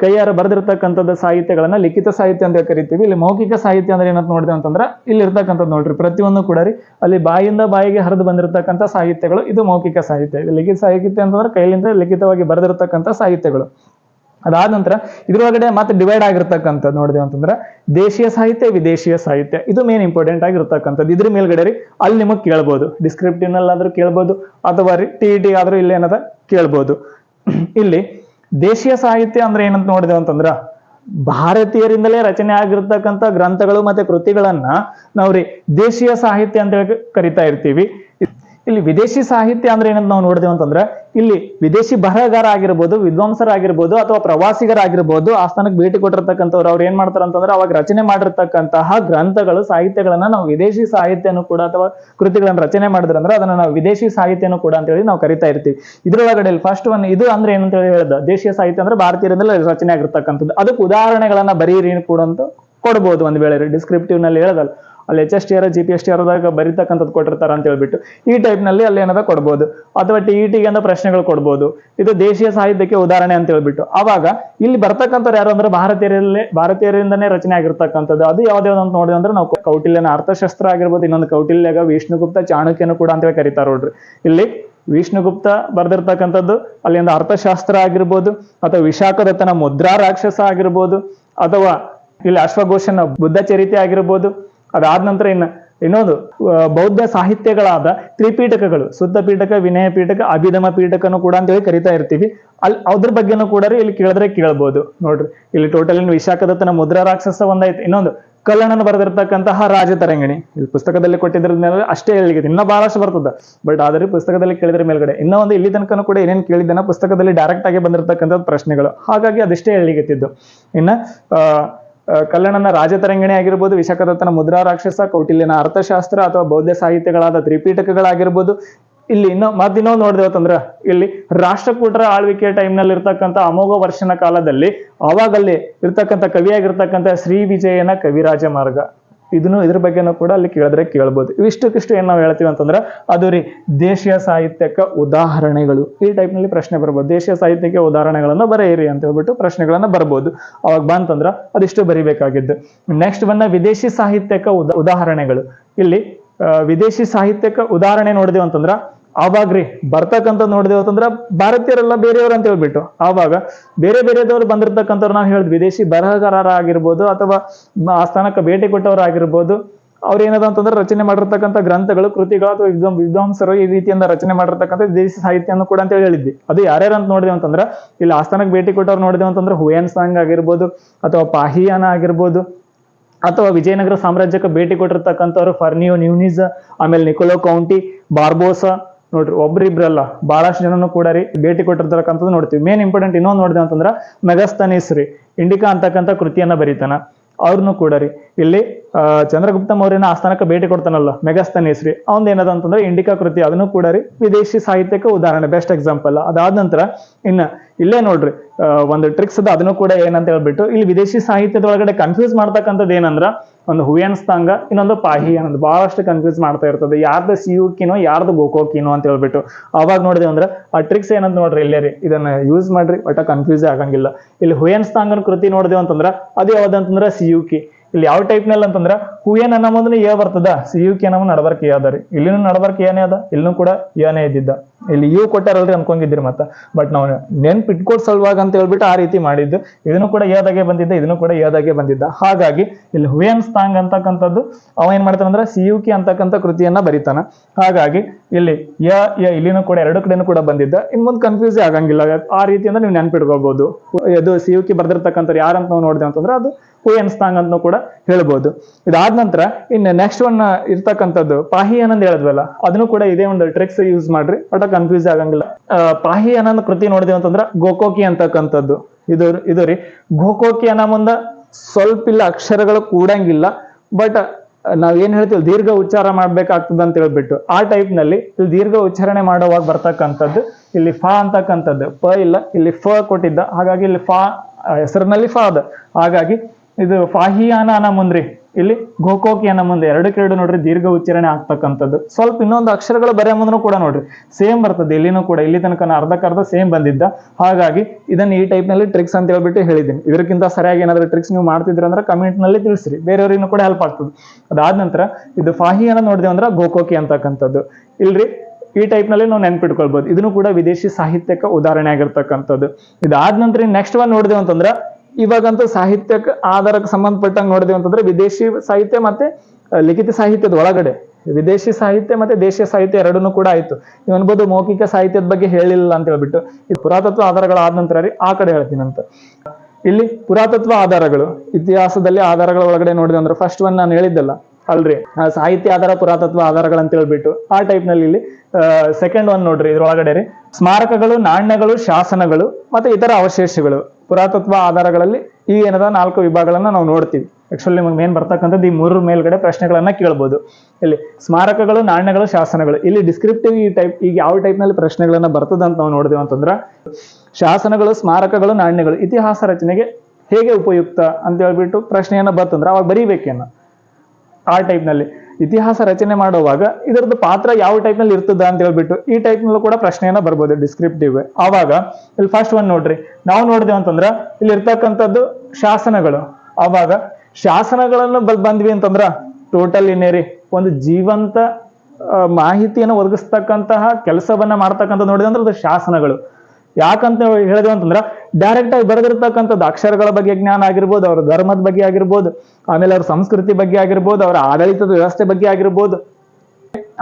ಕೈಯಾರ ಬರೆದಿರ್ತಕ್ಕಂಥದ್ದು ಸಾಹಿತ್ಯಗಳನ್ನ ಲಿಖಿತ ಸಾಹಿತ್ಯ ಅಂತ ಕರಿತೀವಿ. ಇಲ್ಲಿ ಮೌಖಿಕ ಸಾಹಿತ್ಯ ಅಂದ್ರೆ ಏನಂತ ನೋಡಿದೆ ಅಂತಂದ್ರೆ ಇಲ್ಲಿ ಇರ್ತಕ್ಕಂಥದ್ದು ನೋಡ್ರಿ. ಪ್ರತಿಯೊಂದು ಕೂಡ ರೀ. ಅಲ್ಲಿ ಬಾಯಿಂದ ಬಾಯಿಗೆ ಹರಿದು ಬಂದಿರತಕ್ಕಂಥ ಸಾಹಿತ್ಯಗಳು. ಇದು ಮೌಖಿಕ ಸಾಹಿತ್ಯ. ಇದು ಲಿಖಿತ ಸಾಹಿತ್ಯ ಅಂತಂದ್ರೆ ಕೈಲಿಂದ ಲಿಖಿತವಾಗಿ ಬರೆದಿರತಕ್ಕಂಥ ಸಾಹಿತ್ಯಗಳು. ಅದಾದ ನಂತರ ಇದ್ರೊಳಗಡೆ ಮತ್ತೆ ಡಿವೈಡ್ ಆಗಿರ್ತಕ್ಕಂಥದ್ದು ನೋಡಿದೆ ಅಂತಂದ್ರೆ ದೇಶೀಯ ಸಾಹಿತ್ಯ, ವಿದೇಶೀಯ ಸಾಹಿತ್ಯ. ಇದು ಮೇನ್ ಇಂಪಾರ್ಟೆಂಟ್ ಆಗಿರ್ತಕ್ಕಂಥದ್ದು. ಇದ್ರ ಮೇಲ್ಗಡೆ ರೀ ಅಲ್ಲಿ ನಿಮಗೆ ಕೇಳ್ಬೋದು. ಡಿಸ್ಕ್ರಿಪ್ಟಿವ್ ನಲ್ಲಾದ್ರೂ ಕೇಳ್ಬೋದು. ಅಥವಾ ರೀ ಟಿ ಟಿ ಆದ್ರೂ ಇಲ್ಲಿ ಏನದ ಕೇಳ್ಬೋದು. ಇಲ್ಲಿ ದೇಶೀಯ ಸಾಹಿತ್ಯ ಅಂದ್ರೆ ಏನಂತ ನೋಡಿದೆ ಅಂತಂದ್ರ ಭಾರತೀಯರಿಂದಲೇ ರಚನೆ ಆಗಿರ್ತಕ್ಕಂಥ ಗ್ರಂಥಗಳು ಮತ್ತೆ ಕೃತಿಗಳನ್ನ ನಾವು ದೇಶೀಯ ಸಾಹಿತ್ಯ ಅಂತ ಹೇಳಿ ಕರಿತಾ ಇರ್ತೀವಿ. ಇಲ್ಲಿ ವಿದೇಶಿ ಸಾಹಿತ್ಯ ಅಂದ್ರೆ ಏನಂತ ನಾವು ನೋಡಿದೆವು ಅಂತಂದ್ರೆ, ಇಲ್ಲಿ ವಿದೇಶಿ ಬರಹಗಾರ ಆಗಿರ್ಬೋದು, ವಿದ್ವಾಂಸರಾಗಿರ್ಬೋದು ಅಥವಾ ಪ್ರವಾಸಿಗರಾಗಿರ್ಬೋದು ಆ ಸ್ಥಾನಕ್ಕೆ ಭೇಟಿ ಕೊಟ್ಟಿರ್ತಕ್ಕಂಥವ್ರು ಅವ್ರು ಏನ್ ಮಾಡ್ತಾರೆ ಅಂತಂದ್ರೆ ಅವಾಗ ರಚನೆ ಮಾಡಿರ್ತಕ್ಕಂತಹ ಗ್ರಂಥಗಳು, ಸಾಹಿತ್ಯಗಳನ್ನ ನಾವು ವಿದೇಶಿ ಸಾಹಿತ್ಯನೂ ಕೂಡ ಅಥವಾ ಕೃತಿಗಳನ್ನು ರಚನೆ ಮಾಡಿದ್ರೆ ಅಂದ್ರೆ ಅದನ್ನ ನಾವು ವಿದೇಶಿ ಸಾಹಿತ್ಯನೂ ಕೂಡ ಅಂತ ಹೇಳಿ ನಾವು ಕರಿತಾ ಇರ್ತೀವಿ. ಇದ್ರೊಳಗಡೆ ಫಸ್ಟ್ ಒನ್ ಇದು ಅಂದ್ರೆ ಏನಂತ ಹೇಳಿ ಹೇಳ್ದ, ದೇಶೀಯ ಸಾಹಿತ್ಯ ಅಂದ್ರೆ ಭಾರತೀಯರಿಂದಲೇ ರಚನೆ ಆಗಿರ್ತಕ್ಕಂಥದ್ದು. ಅದಕ್ಕೆ ಉದಾಹರಣೆಗಳನ್ನ ಬರೀರಿ ಕೂಡ ಅಂತ ಕೊಡ್ಬೋದು ಒಂದ್ ವೇಳೆ ಡಿಸ್ಕ್ರಿಪ್ಟಿವ್ನಲ್ಲಿ ಹೇಳದಲ್ಲ. ಅಲ್ಲಿ H S T R G P S T ಆರ್ದಾಗ ಬರೀತಕ್ಕಂಥದ್ದು ಕೊಟ್ಟಿರ್ತಾರೆ ಅಂತ ಹೇಳ್ಬಿಟ್ಟು ಈ ಟೈಪ್ನಲ್ಲಿ ಅಲ್ಲಿ ಏನದ ಕೊಡ್ಬೋದು. ಅಥವಾ ಟಿ ಇ ಟಿಗೆ ಅಂತ ಪ್ರಶ್ನೆಗಳು ಕೊಡ್ಬೋದು. ಇದು ದೇಶೀಯ ಸಾಹಿತ್ಯಕ್ಕೆ ಉದಾಹರಣೆ ಅಂತ ಹೇಳ್ಬಿಟ್ಟು. ಆವಾಗ ಇಲ್ಲಿ ಬರ್ತಕ್ಕಂಥವ್ರು ಯಾರು ಅಂದ್ರೆ ಭಾರತೀಯರಲ್ಲೇ, ಭಾರತೀಯರಿಂದನೇ ರಚನೆ ಆಗಿರ್ತಕ್ಕಂಥದ್ದು. ಅದು ಯಾವ್ದು ಅಂತ ನೋಡಿದ್ರೆ ಅಂದ್ರೆ ನಾವು ಕೌಟಿಲ್ಯನ ಅರ್ಥಶಾಸ್ತ್ರ ಆಗಿರ್ಬೋದು, ಇನ್ನೊಂದು ಕೌಟಿಲ್ಯಗ ವಿಷ್ಣುಗುಪ್ತ ಚಾಣಕ್ಯನು ಕೂಡ ಅಂತ ಹೇಳಿ ಕರೀತಾರ ನೋಡ್ರಿ. ಇಲ್ಲಿ ವಿಷ್ಣುಗುಪ್ತ ಬರೆದಿರ್ತಕ್ಕಂಥದ್ದು, ಅಲ್ಲಿಂದ ಒಂದು ಅರ್ಥಶಾಸ್ತ್ರ ಆಗಿರ್ಬೋದು, ಅಥವಾ ವಿಶಾಖದತ್ತನ ಮುದ್ರಾ ರಾಕ್ಷಸ ಆಗಿರ್ಬೋದು, ಅಥವಾ ಇಲ್ಲಿ ಅಶ್ವಘೋಷನ ಬುದ್ಧ ಚರಿತೆ ಆಗಿರ್ಬೋದು ಅದಾದ ನಂತರ ಇನ್ನು ಇನ್ನೊಂದು ಬೌದ್ಧ ಸಾಹಿತ್ಯಗಳಾದ ತ್ರಿಪೀಠಕಗಳು ಶುದ್ಧ ಪೀಠಕ, ವಿನಯ ಪೀಠಕ, ಅಭಿಧಮ ಪೀಠಕನು ಕೂಡ ಅಂತ ಹೇಳಿ ಕರಿತಾ ಇರ್ತೀವಿ. ಅಲ್ಲಿ ಅದ್ರ ಬಗ್ಗೆನೂ ಕೂಡ ಇಲ್ಲಿ ಕೇಳಿದ್ರೆ ಕೇಳ್ಬೋದು. ನೋಡ್ರಿ, ಇಲ್ಲಿ ಟೋಟಲ್ ಇನ್ನು ವಿಶಾಖದತ್ತನ ಮುದ್ರಾ ರಾಕ್ಷಸ ಒಂದಾಯ್ತು. ಇನ್ನೊಂದು, ಕಲ್ಲಣ್ಣನ ಬರೆದಿರ್ತಕ್ಕಂತಹ ರಾಜತರಂಗಿಣಿ. ಇಲ್ಲಿ ಪುಸ್ತಕದಲ್ಲಿ ಕೊಟ್ಟಿದ್ರೆ ಅಷ್ಟೇ ಹೇಳಿದೆ ಇನ್ನೂ ಬಹಳಷ್ಟು ಬರ್ತದ. ಬಟ್ ಆದ್ರೆ ಪುಸ್ತಕದಲ್ಲಿ ಕೇಳಿದ್ರೆ ಮೇಲ್ಗಡೆ, ಇನ್ನೂ ಒಂದು ಇಲ್ಲಿ ತನಕನೂ ಕೂಡ ಏನೇನು ಕೇಳಿದ್ದಾನ ಪುಸ್ತಕದಲ್ಲಿ ಡೈರೆಕ್ಟ್ ಆಗಿ ಬಂದಿರತಕ್ಕಂಥ ಪ್ರಶ್ನೆಗಳು. ಹಾಗಾಗಿ ಅದಿಷ್ಟೇ ಹೇಳಿಗೆತ್ತಿದ್ದು ಇನ್ನ ಕಲ್ಲಣ್ಣನ ರಾಜತರಂಗಿಣಿ ಆಗಿರ್ಬೋದು, ವಿಶಾಖದತ್ತನ ಮುದ್ರಾ ರಾಕ್ಷಸ, ಕೌಟಿಲ್ಯನ ಅರ್ಥಶಾಸ್ತ್ರ ಅಥವಾ ಬೌದ್ಧ ಸಾಹಿತ್ಯಗಳಾದ ತ್ರಿಪೀಠಕಗಳಾಗಿರ್ಬೋದು ಇಲ್ಲಿ ಇನ್ನೂ ಮತ್ತಿನ್ನೊಂದು ನೋಡಿದೇವತ್ತಂದ್ರ ಇಲ್ಲಿ ರಾಷ್ಟ್ರಕೂಟರ ಆಳ್ವಿಕೆ ಟೈಮ್ನಲ್ಲಿ ಇರ್ತಕ್ಕಂಥ ಅಮೋಘ ವರ್ಷನ ಕಾಲದಲ್ಲಿ ಅವಾಗಲ್ಲಿ ಇರ್ತಕ್ಕಂಥ ಕವಿಯಾಗಿರ್ತಕ್ಕಂಥ ಶ್ರೀ ವಿಜಯನ ಕವಿರಾಜ ಮಾರ್ಗ. ಇದನ್ನು ಇದ್ರ ಬಗ್ಗೆನೂ ಕೂಡ ಅಲ್ಲಿ ಕೇಳಿದ್ರೆ ಕೇಳ್ಬೋದು. ಇವಿಷ್ಟಕ್ಕಿಷ್ಟು ಏನು ನಾವು ಹೇಳ್ತೀವಿ ಅಂತಂದ್ರೆ, ಅದು ರೀ ದೇಶೀಯ ಸಾಹಿತ್ಯಕ್ಕೆ ಉದಾಹರಣೆಗಳು. ಈ ಟೈಪ್ನಲ್ಲಿ ಪ್ರಶ್ನೆ ಬರ್ಬೋದು. ದೇಶೀಯ ಸಾಹಿತ್ಯಕ್ಕೆ ಉದಾಹರಣೆಗಳನ್ನು ಬರೆಯಿರಿ ಅಂತ ಹೇಳ್ಬಿಟ್ಟು ಪ್ರಶ್ನೆಗಳನ್ನ ಬರ್ಬೋದು. ಅವಾಗ ಬಂತಂದ್ರ ಅದಿಷ್ಟು ಬರಿಬೇಕಾಗಿದ್ದು. ನೆಕ್ಸ್ಟ್ ಬಂದ ವಿದೇಶಿ ಸಾಹಿತ್ಯಕ್ಕೆ ಉದಾ, ಉದಾಹರಣೆಗಳು. ಇಲ್ಲಿ ವಿದೇಶಿ ಸಾಹಿತ್ಯಕ್ಕೆ ಉದಾಹರಣೆ ನೋಡಿದೆವು ಅಂತಂದ್ರ ಆವಾಗ್ರಿ ಬರ್ತಕ್ಕಂಥ ನೋಡಿದೆವು ಅಂತಂದ್ರ ಭಾರತೀಯರೆಲ್ಲ ಬೇರೆಯವರು ಅಂತ ಹೇಳ್ಬಿಟ್ಟು. ಆವಾಗ ಬೇರೆ ಬೇರೆದವ್ರು ಬಂದಿರ್ತಕ್ಕಂಥವ್ರು ನಾವು ಹೇಳಿದ್ವಿ ವಿದೇಶಿ ಬರಹಗಾರರಾಗಿರ್ಬೋದು ಅಥವಾ ಆ ಸ್ಥಾನಕ್ಕೆ ಭೇಟಿ ಕೊಟ್ಟವರಾಗಿರ್ಬೋದು ಅವ್ರು ಏನದ ಅಂತಂದ್ರೆ ರಚನೆ ಮಾಡಿರ್ತಕ್ಕಂಥ ಗ್ರಂಥಗಳು, ಕೃತಿಗಳು ಅಥವಾ ವಿದ್ವಾಂ ವಿದ್ವಾಂಸರು ಈ ರೀತಿಯಿಂದ ರಚನೆ ಮಾಡಿರ್ತಕ್ಕಂಥ ದೇಶಿ ಸಾಹಿತ್ಯವನ್ನು ಕೂಡ ಅಂತೇಳಿ ಹೇಳಿದ್ವಿ. ಅದು ಯಾರ್ಯಾರು ಅಂತ ನೋಡಿದೆ ಅಂತಂದ್ರೆ ಇಲ್ಲಿ ಆಸ್ಥಾನಕ್ಕೆ ಭೇಟಿ ಕೊಟ್ಟವ್ರು ನೋಡಿದೆವು ಅಂತಂದ್ರೆ ಹುಯನ್ ಸಾಂಗ್ ಆಗಿರ್ಬೋದು ಅಥವಾ ಪಾಹಿಯಾನ ಆಗಿರ್ಬೋದು, ಅಥವಾ ವಿಜಯನಗರ ಸಾಮ್ರಾಜ್ಯಕ್ಕೆ ಭೇಟಿ ಕೊಟ್ಟಿರ್ತಕ್ಕಂಥವ್ರು ಫರ್ನಿಯೋ ನ್ಯೂನಿಸ್ ಆಮೇಲೆ ನಿಕೋಲೋ ಕೌಂಟಿ, ಬಾರ್ಬೋಸಾ ನೋಡ್ರಿ, ಒಬ್ರಿಬ್ರಲ್ಲ ಬಹಳಷ್ಟು ಜನನು ಕೂಡ ರೀ ಭೇಟಿ ಕೊಟ್ಟಿರ್ತಕ್ಕಂಥದ್ದು ನೋಡ್ತೀವಿ. ಮೇನ್ ಇಂಪಾರ್ಟೆಂಟ್ ಇನ್ನೊಂದು ನೋಡಿದೆ ಅಂತಂದ್ರೆ ಮೆಗಸ್ತನೀಸ್ ರೀ ಇಂಡಿಕಾ ಅಂತಕ್ಕಂಥ ಕೃತಿಯನ್ನ ಬರೀತಾನ. ಅವ್ರನ್ನು ಕೂಡ ರೀ. ಇಲ್ಲಿ ಚಂದ್ರಗುಪ್ತ ಮೌರ್ಯನ ಆಸ್ಥಾನಕ್ಕೆ ಭೇಟಿ ಕೊಡ್ತಾನಲ್ಲ ಮೆಗಸ್ತನೀಸ್ ರೀ ಅವ್ನ್ ಏನದ ಅಂತಂದ್ರೆ ಇಂಡಿಕಾ ಕೃತಿ, ಅದನ್ನು ಕೂಡ ರೀ ವಿದೇಶಿ ಸಾಹಿತ್ಯಕ್ಕೆ ಉದಾಹರಣೆ ಬೆಸ್ಟ್ ಎಕ್ಸಾಂಪಲ್ ಅದಾದ ನಂತರ ಇನ್ನ ಇಲ್ಲೇ ನೋಡ್ರಿ ಒಂದು ಟ್ರಿಕ್ಸ್ ಅದ, ಅದನ್ನು ಕೂಡ ಏನಂತ ಹೇಳ್ಬಿಟ್ಟು, ಇಲ್ಲಿ ವಿದೇಶಿ ಸಾಹಿತ್ಯದೊಳಗಡೆ ಕನ್ಫ್ಯೂಸ್ ಮಾಡ್ತಕ್ಕಂಥದ್ದು ಏನಂದ್ರ ಒಂದು ಹುಯನ್ಸ್ತಾಂಗ ಇನ್ನೊಂದು ಪಾಹಿ ಅನ್ನೋದು. ಬಹಳಷ್ಟು ಕನ್ಫ್ಯೂಸ್ ಮಾಡ್ತಾ ಇರ್ತದೆ. ಯಾರ್ದು ಸಿಯುಕಿನೋ ಯಾರ್ದು ಗೋಕೋಕಿನೋ ಅಂತ ಹೇಳ್ಬಿಟ್ಟು. ಅವಾಗ ನೋಡಿದೆ ಅಂದ್ರೆ, ಆ ಟ್ರಿಕ್ಸ್ ಏನಂತ ನೋಡ್ರಿ, ಇಲ್ಲೇ ರೀ. ಇದನ್ನ ಯೂಸ್ ಮಾಡ್ರಿ, ಒಟ್ಟ ಕನ್ಫ್ಯೂಸ್ ಆಗಂಗಿಲ್ಲ. ಇಲ್ಲಿ ಹುಯನ್ಸ್ತಾಂಗನ ಕೃತಿ ನೋಡಿದೆವು ಅಂತಂದ್ರೆ, ಅದು ಯಾವ್ದಂತಂದ್ರ ಸಿಯುಕಿ ಇಲ್ಲಿ ಯಾವ ಟೈಪ್ನಲ್ಲಿ ಅಂತಂದ್ರ ಅನ್ನೋದನ್ನ ಅನ್ನೋ ಬರ್ತದ ಏ ಬರ್ತದ? ಕೆ ಅನ್ನೋ ನಡಬರ್ಕ್ ಏ ಅದ ರೀ. ಇಲ್ಲಿನೂ ನಡಬರ್ಕ ಏನೇ ಅದ? ಇಲ್ಲೂ ಕೂಡ ಏನೇ ಇದ್ದಿದ್ದ. ಇಲ್ಲಿ ಯು ಕೊಟ್ಟಾರಲ್ರಿ ಅನ್ಕೊಂಡಿದ್ರಿ ಮತ್ತ. ಬಟ್ ನಾವು ನೆನ್ಪು ಇಟ್ಕೊಡ್ ಸಲುವಾಗಿ ಅಂತ ಹೇಳ್ಬಿಟ್ಟು ಆ ರೀತಿ ಮಾಡಿದ್ದು. ಇದನ್ನು ಕೂಡ ಏದಾಗೆ ಬಂದಿದ್ದ, ಇದನ್ನು ಕೂಡ ಏದಾಗೆ ಬಂದಿದ್ದ. ಹಾಗಾಗಿ ಇಲ್ಲಿ ಹುಯನ್ ಸ್ತಾಂಗ್ ಅಂತಕ್ಕಂಥದ್ದು, ಅವ ಏನ್ ಸಿ ಅಂದ್ರೆ ಕೆ ಅಂತಕ್ಕಂಥ ಕೃತಿಯನ್ನ ಬರೀತಾನ. ಹಾಗಾಗಿ ಇಲ್ಲಿ ಯ ಯ ಇಲ್ಲಿನೂ ಕೂಡ ಎರಡು ಕಡೆನೂ ಕೂಡ ಬಂದಿದ್ದ. ಇನ್ ಮುಂದೆ ಕನ್ಫ್ಯೂಸ್ ಆಗಂಗಿಲ್ಲ. ಆ ರೀತಿಯಿಂದ ನೀವು ನೆನ್ಪಿಟ್ಕೋಬಹುದು ಇದು ಕೆ ಬರ್ದಿರ್ತಕ್ಕಂಥ ಯಾರಂತ ನಾವು ನೋಡಿದೆ ಅಂತಂದ್ರೆ ಅದು ಹುಯನ್ ಸ್ತಾಂಗ್ ಅಂತ ಕೂಡ ಹೇಳ್ಬೋದು. ಇದಾದ ನಂತರ ಇನ್ನು ನೆಕ್ಸ್ಟ್ ಒನ್ ಇರ್ತಕ್ಕಂಥದ್ದು ಪಾಹಿ ಆನಂದ್ ಹೇಳಿದ್ವಲ್ಲ, ಅದನ್ನು ಕೂಡ ಇದೇ ಒಂದು ಟ್ರಿಕ್ಸ್ ಯೂಸ್ ಮಾಡ್ರಿ ಬಟ್ ಕನ್ಫ್ಯೂಸ್ ಆಗಂಗಿಲ್ಲ. ಪಾಹಿ ಆನಂದ್ ಕೃತಿ ನೋಡಿದೀವಿ ಅಂತಂದ್ರೆ ಗೋಕೋಕಿ ಅಂತಕ್ಕಂಥದ್ದು. ಇದು ಇದು ರೀ. ಗೋಕೋಕಿ ಅನ್ನೋ ಮುಂದ ಸ್ವಲ್ಪ ಇಲ್ಲ ಅಕ್ಷರಗಳು ಕೂಡಂಗಿಲ್ಲ ಬಟ್ ನಾವ್ ಏನ್ ಹೇಳ್ತೀವಿ, ದೀರ್ಘ ಉಚ್ಚಾರ ಮಾಡ್ಬೇಕಾಗ್ತದ ಅಂತ ಹೇಳ್ಬಿಟ್ಟು, ಆ ಟೈಪ್ನಲ್ಲಿ ಇಲ್ಲಿ ದೀರ್ಘ ಉಚ್ಚಾರಣೆ ಮಾಡುವಾಗ ಬರ್ತಕ್ಕಂಥದ್ದು, ಇಲ್ಲಿ ಫಾ ಅಂತಕ್ಕಂಥದ್ದು, ಪ ಇಲ್ಲ, ಇಲ್ಲಿ ಫ ಕೊಟ್ಟಿದ್ದ, ಹಾಗಾಗಿ ಇಲ್ಲಿ ಫಾ ಹೆಸರಿನಲ್ಲಿ ಫಾ ಅದ. ಹಾಗಾಗಿ ಇದು ಫಾಹಿಯಾನ ಅನ್ನ ಮುಂದ್ರಿ. ಇಲ್ಲಿ ಗೋಕೋಕಿ ಮುಂದೆ ಎರಡಕ್ಕೆ ಎರಡು ನೋಡ್ರಿ ದೀರ್ಘ ಉಚ್ಚಾರಣೆ ಆಗ್ತಕ್ಕಂಥದ್ದು. ಸ್ವಲ್ಪ ಇನ್ನೊಂದು ಅಕ್ಷರಗಳು ಬರೆಯ ಮುಂದ್ರೂ ಕೂಡ ನೋಡ್ರಿ. ಸೇಮ್ ಬರ್ತದೆ, ಇಲ್ಲಿನೂ ಕೂಡ. ಇಲ್ಲಿ ತನಕ ಅರ್ಧಕ್ಕರ್ಧ ಸೇಮ್ ಬಂದಿದ್ದ. ಹಾಗಾಗಿ ಇದನ್ನ ಈ ಟೈಪ್ನಲ್ಲಿ ಟ್ರಿಕ್ಸ್ ಅಂತ ಹೇಳ್ಬಿಟ್ಟು ಹೇಳಿದ್ದೀನಿ. ಇದಕ್ಕಿಂತ ಸರಿಯಾಗಿ ಏನಾದ್ರೆ ಟ್ರಿಕ್ಸ್ ನೀವು ಮಾಡ್ತಿದ್ರೆ ಅಂದ್ರೆ ಕಮೆಂಟ್ನಲ್ಲಿ ತಿಳಿಸ್ರಿ. ಬೇರೆಯವ್ರಿಗೂ ಕೂಡ ಹೆಲ್ಪ್ ಆಗ್ತದೆ. ಅದಾದ ನಂತರ ಇದು ಫಾಹಿಯಾನ ನೋಡಿದೆ ಅಂದ್ರೆ ಗೋಕೋಕಿ ಅಂತಕ್ಕಂಥದ್ದು. ಇಲ್ರಿ, ಈ ಟೈಪ್ನಲ್ಲಿ ನಾವು ನೆನ್ಪಿಟ್ಕೊಳ್ಬಹುದು ಇದನ್ನು ಕೂಡ ವಿದೇಶಿ ಸಾಹಿತ್ಯಕ್ಕೆ ಉದಾಹರಣೆ ಆಗಿರ್ತಕ್ಕಂಥದ್ದು. ಇದಾದ ನಂತರ ನೆಕ್ಸ್ಟ್ ಒನ್ ನೋಡಿದೆವು ಅಂತಂದ್ರೆ ಇವಾಗಂತೂ ಸಾಹಿತ್ಯಕ್ಕೆ ಆಧಾರಕ್ಕೆ ಸಂಬಂಧಪಟ್ಟಂಗೆ ನೋಡಿದೆವು ಅಂತಂದ್ರೆ ವಿದೇಶಿ ಸಾಹಿತ್ಯ ಮತ್ತೆ ಲಿಖಿತ ಸಾಹಿತ್ಯದ ಒಳಗಡೆ. ವಿದೇಶಿ ಸಾಹಿತ್ಯ ಮತ್ತೆ ದೇಶೀಯ ಸಾಹಿತ್ಯ ಎರಡನ್ನೂ ಕೂಡ ಆಯ್ತು. ನೀವು ಅನ್ಬೋದು ಮೌಖಿಕ ಸಾಹಿತ್ಯದ ಬಗ್ಗೆ ಹೇಳಿಲ್ಲ ಅಂತ ಹೇಳ್ಬಿಟ್ಟು, ಇದು ಪುರಾತತ್ವ ಆಧಾರಗಳ ಆದ ನಂತರ ರೀ ಆ ಕಡೆ ಹೇಳ್ತೀನಿ ಅಂತ. ಇಲ್ಲಿ ಪುರಾತತ್ವ ಆಧಾರಗಳು, ಇತಿಹಾಸದಲ್ಲಿ ಆಧಾರಗಳ ಒಳಗಡೆ ನೋಡಿದೆ ಅಂದ್ರೆ ಫಸ್ಟ್ ಒನ್ ನಾನು ಹೇಳಿದ್ದಲ್ಲ. ಅಲ್ರಿ. ಸಾಹಿತ್ಯ ಆಧಾರ, ಪುರಾತತ್ವ ಆಧಾರಗಳು ಅಂತ ಹೇಳ್ಬಿಟ್ಟು ಆ ಟೈಪ್ನಲ್ಲಿ ಇಲ್ಲಿ ಸೆಕೆಂಡ್ ಒನ್ ನೋಡ್ರಿ ಇದ್ರೊಳಗಡೆ ರೀ. ಸ್ಮಾರಕಗಳು, ನಾಣ್ಯಗಳು, ಶಾಸನಗಳು ಮತ್ತೆ ಇತರ ಅವಶೇಷಗಳು. ಪುರಾತತ್ವ ಆಧಾರಗಳಲ್ಲಿ ಈ ಏನದ ನಾಲ್ಕು ವಿಭಾಗಗಳನ್ನ ನಾವು ನೋಡ್ತೀವಿ. ಆಕ್ಚುಲಿ ನಿಮಗೆ ಮೇನ್ ಬರ್ತಕ್ಕಂಥದ್ದು ಈ ಮೂರು ಮೇಲ್ಗಡೆ ಪ್ರಶ್ನೆಗಳನ್ನ ಕೇಳ್ಬೋದು. ಇಲ್ಲಿ ಸ್ಮಾರಕಗಳು, ನಾಣ್ಯಗಳು, ಶಾಸನಗಳು. ಇಲ್ಲಿ ಡಿಸ್ಕ್ರಿಪ್ಟಿವ್ ಈ ಟೈಪ್ ಈಗ ಯಾವ ಟೈಪ್ನಲ್ಲಿ ಪ್ರಶ್ನೆಗಳನ್ನ ಬರ್ತದ ಅಂತ ನಾವು ನೋಡಿದೆವು ಅಂತಂದ್ರೆ, ಶಾಸನಗಳು, ಸ್ಮಾರಕಗಳು, ನಾಣ್ಯಗಳು, ಇತಿಹಾಸ ರಚನೆಗೆ ಹೇಗೆ ಉಪಯುಕ್ತ ಅಂತ ಹೇಳ್ಬಿಟ್ಟು ಪ್ರಶ್ನೆಯನ್ನ ಬರ್ತಂದ್ರೆ ಅವಾಗ ಬರೀಬೇಕೇನು. ಆ ಟೈಪ್ನಲ್ಲಿ. ಇತಿಹಾಸ ರಚನೆ ಮಾಡುವಾಗ ಇದರದ್ದು ಪಾತ್ರ ಯಾವ ಟೈಪ್ನಲ್ಲಿ ಇರ್ತದ ಅಂತ ಹೇಳ್ಬಿಟ್ಟು ಈ ಟೈಪ್ ನಲ್ಲೂ ಕೂಡ ಪ್ರಶ್ನೆಯನ್ನ ಬರ್ಬೋದು ಡಿಸ್ಕ್ರಿಪ್ಟಿವ್ ಆವಾಗ ಇಲ್ಲಿ ಫಸ್ಟ್ ಒನ್ ನೋಡ್ರಿ. ನಾವು ನೋಡಿದೆವು ಅಂತಂದ್ರೆ ಇಲ್ಲಿ ಇರ್ತಕ್ಕಂಥದ್ದು ಶಾಸನಗಳು. ಆವಾಗ ಶಾಸನಗಳನ್ನು ಬಲ್ ಬಂದ್ವಿ ಅಂತಂದ್ರ ಟೋಟಲ್ ಇನ್ನೇರಿ ಒಂದು ಜೀವಂತ ಮಾಹಿತಿಯನ್ನು ಒದಗಿಸ್ತಕ್ಕಂತಹ ಕೆಲಸವನ್ನ ಮಾಡ್ತಕ್ಕಂಥ ನೋಡಿದ್ರೆ ಅಂದ್ರೆ ಅದು ಶಾಸನಗಳು. ಯಾಕಂತ ಹೇಳಿದ್ವಿ ಅಂತಂದ್ರೆ ಡೈರೆಕ್ಟ್ ಆಗಿ ಬರೆದಿರ್ತಕ್ಕಂಥದ್ದು ಅಕ್ಷರಗಳ ಬಗ್ಗೆ ಜ್ಞಾನ ಆಗಿರ್ಬೋದು, ಅವ್ರ ಧರ್ಮದ ಬಗ್ಗೆ ಆಗಿರ್ಬೋದು, ಆಮೇಲೆ ಅವ್ರ ಸಂಸ್ಕೃತಿ ಬಗ್ಗೆ ಆಗಿರ್ಬೋದು, ಅವರ ಆಡಳಿತದ ವ್ಯವಸ್ಥೆ ಬಗ್ಗೆ ಆಗಿರ್ಬೋದು,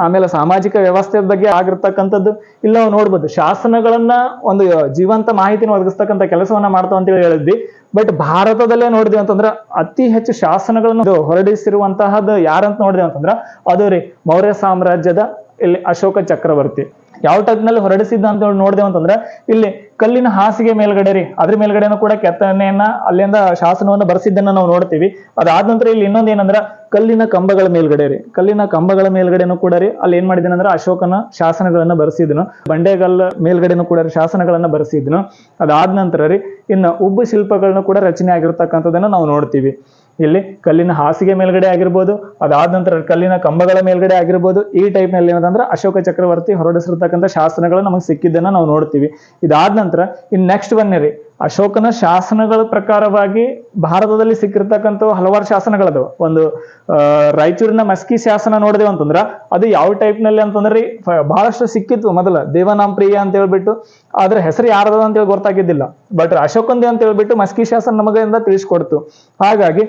ಆಮೇಲೆ ಸಾಮಾಜಿಕ ವ್ಯವಸ್ಥೆ ಬಗ್ಗೆ ಆಗಿರ್ತಕ್ಕಂಥದ್ದು ಇಲ್ಲ ನೋಡ್ಬೋದು. ಶಾಸನಗಳನ್ನ ಒಂದು ಜೀವಂತ ಮಾಹಿತಿನ ಒದಗಿಸ್ತಕ್ಕಂಥ ಕೆಲಸವನ್ನ ಮಾಡ್ತಾವ ಅಂತ ಹೇಳಿ ಹೇಳಿದ್ವಿ. ಬಟ್ ಭಾರತದಲ್ಲೇ ನೋಡಿದ್ವಿ ಅಂತಂದ್ರೆ ಅತಿ ಹೆಚ್ಚು ಶಾಸನಗಳನ್ನು ಹೊರಡಿಸಿರುವಂತಹದ್ದು ಯಾರಂತ ನೋಡಿದ್ವಿ ಅಂತಂದ್ರೆ ಅದು ರೀ ಮೌರ್ಯ ಸಾಮ್ರಾಜ್ಯದ ಇಲ್ಲಿ ಅಶೋಕ ಚಕ್ರವರ್ತಿ. ಯಾವ ಟೈಪ್ನಲ್ಲಿ ಹೊರಡಿಸಿದ್ದ ಅಂತ ಹೇಳಿ ನೋಡಿದೆವು ಅಂತಂದ್ರೆ, ಇಲ್ಲಿ ಕಲ್ಲಿನ ಹಾಸಿಗೆ ಮೇಲ್ಗಡೆ ರೀ. ಅದ್ರ ಮೇಲ್ಗಡೆನೂ ಕೂಡ ಕೆತ್ತನೆಯನ್ನ ಅಲ್ಲಿಂದ ಶಾಸನವನ್ನು ಬರೆಸಿದ್ದನ್ನ ನಾವು ನೋಡ್ತೀವಿ. ಅದಾದ ನಂತರ ಇಲ್ಲಿ ಇನ್ನೊಂದು ಏನಂದ್ರ, ಕಲ್ಲಿನ ಕಂಬಗಳ ಮೇಲ್ಗಡೆ ರೀ. ಕಲ್ಲಿನ ಕಂಬಗಳ ಮೇಲ್ಗಡೆನೂ ಕೂಡ ರೀ. ಅಲ್ಲಿ ಏನ್ ಮಾಡಿದನ ಅಂದ್ರೆ, ಅಶೋಕನ ಶಾಸನಗಳನ್ನ ಬರೆಸಿದ್ನು. ಬಂಡೆಗಲ್ಲ ಮೇಲ್ಗಡೆನೂ ಕೂಡ ಶಾಸನಗಳನ್ನ ಬರೆಸಿದ್ನು. ಅದಾದ ನಂತರ ರೀ, ಇನ್ನು ಉಬ್ಬು ಶಿಲ್ಪಗಳನ್ನ ಕೂಡ ರಚನೆ ಆಗಿರ್ತಕ್ಕಂಥದ್ದನ್ನ ನಾವು ನೋಡ್ತೀವಿ. ಇಲ್ಲಿ ಕಲ್ಲಿನ ಹಾಸಿಗೆ ಮೇಲ್ಗಡೆ ಆಗಿರ್ಬೋದು, ಅದಾದ ನಂತರ ಕಲ್ಲಿನ ಕಂಬಗಳ ಮೇಲ್ಗಡೆ ಆಗಿರ್ಬೋದು, ಈ ಟೈಪ್ನಲ್ಲಿ ಏನಂದ್ರೆ ಅಶೋಕ ಚಕ್ರವರ್ತಿ ಹೊರಡಿಸಿರ್ತಕ್ಕಂಥ ಶಾಸನಗಳು ನಮಗೆ ಸಿಕ್ಕಿದ್ದನ್ನ ನಾವು ನೋಡ್ತೀವಿ. ಇದಾದ ನಂತರ, ಇನ್ ನೆಕ್ಸ್ಟ್ ಒನ್ ರೀ ಅಶೋಕನ ಶಾಸನಗಳ ಪ್ರಕಾರವಾಗಿ ಭಾರತದಲ್ಲಿ ಸಿಕ್ಕಿರ್ತಕ್ಕಂಥ ಹಲವಾರು ಶಾಸನಗಳದವು. ಒಂದು ರಾಯಚೂರಿನ ಮಸ್ಕಿ ಶಾಸನ ನೋಡಿದೆವು ಅಂತಂದ್ರ, ಅದು ಯಾವ ಟೈಪ್ನಲ್ಲಿ ಅಂತಂದ್ರೆ ಬಹಳಷ್ಟು ಸಿಕ್ಕಿತ್ತು ಮೊದಲ. ದೇವನಾಂಪ್ರಿಯ ಅಂತ ಹೇಳ್ಬಿಟ್ಟು ಅದ್ರ ಹೆಸರು ಯಾರದ ಅಂತ ಹೇಳಿ ಗೊತ್ತಾಗಿದ್ದಿಲ್ಲ. ಬಟ್ ಅಶೋಕಂದೇ ಅಂತ ಹೇಳ್ಬಿಟ್ಟು ಮಸ್ಕಿ ಶಾಸನ ನಮಗಿಂದ ತಿಳಿಸ್ಕೊಡ್ತು. ಹಾಗಾಗಿ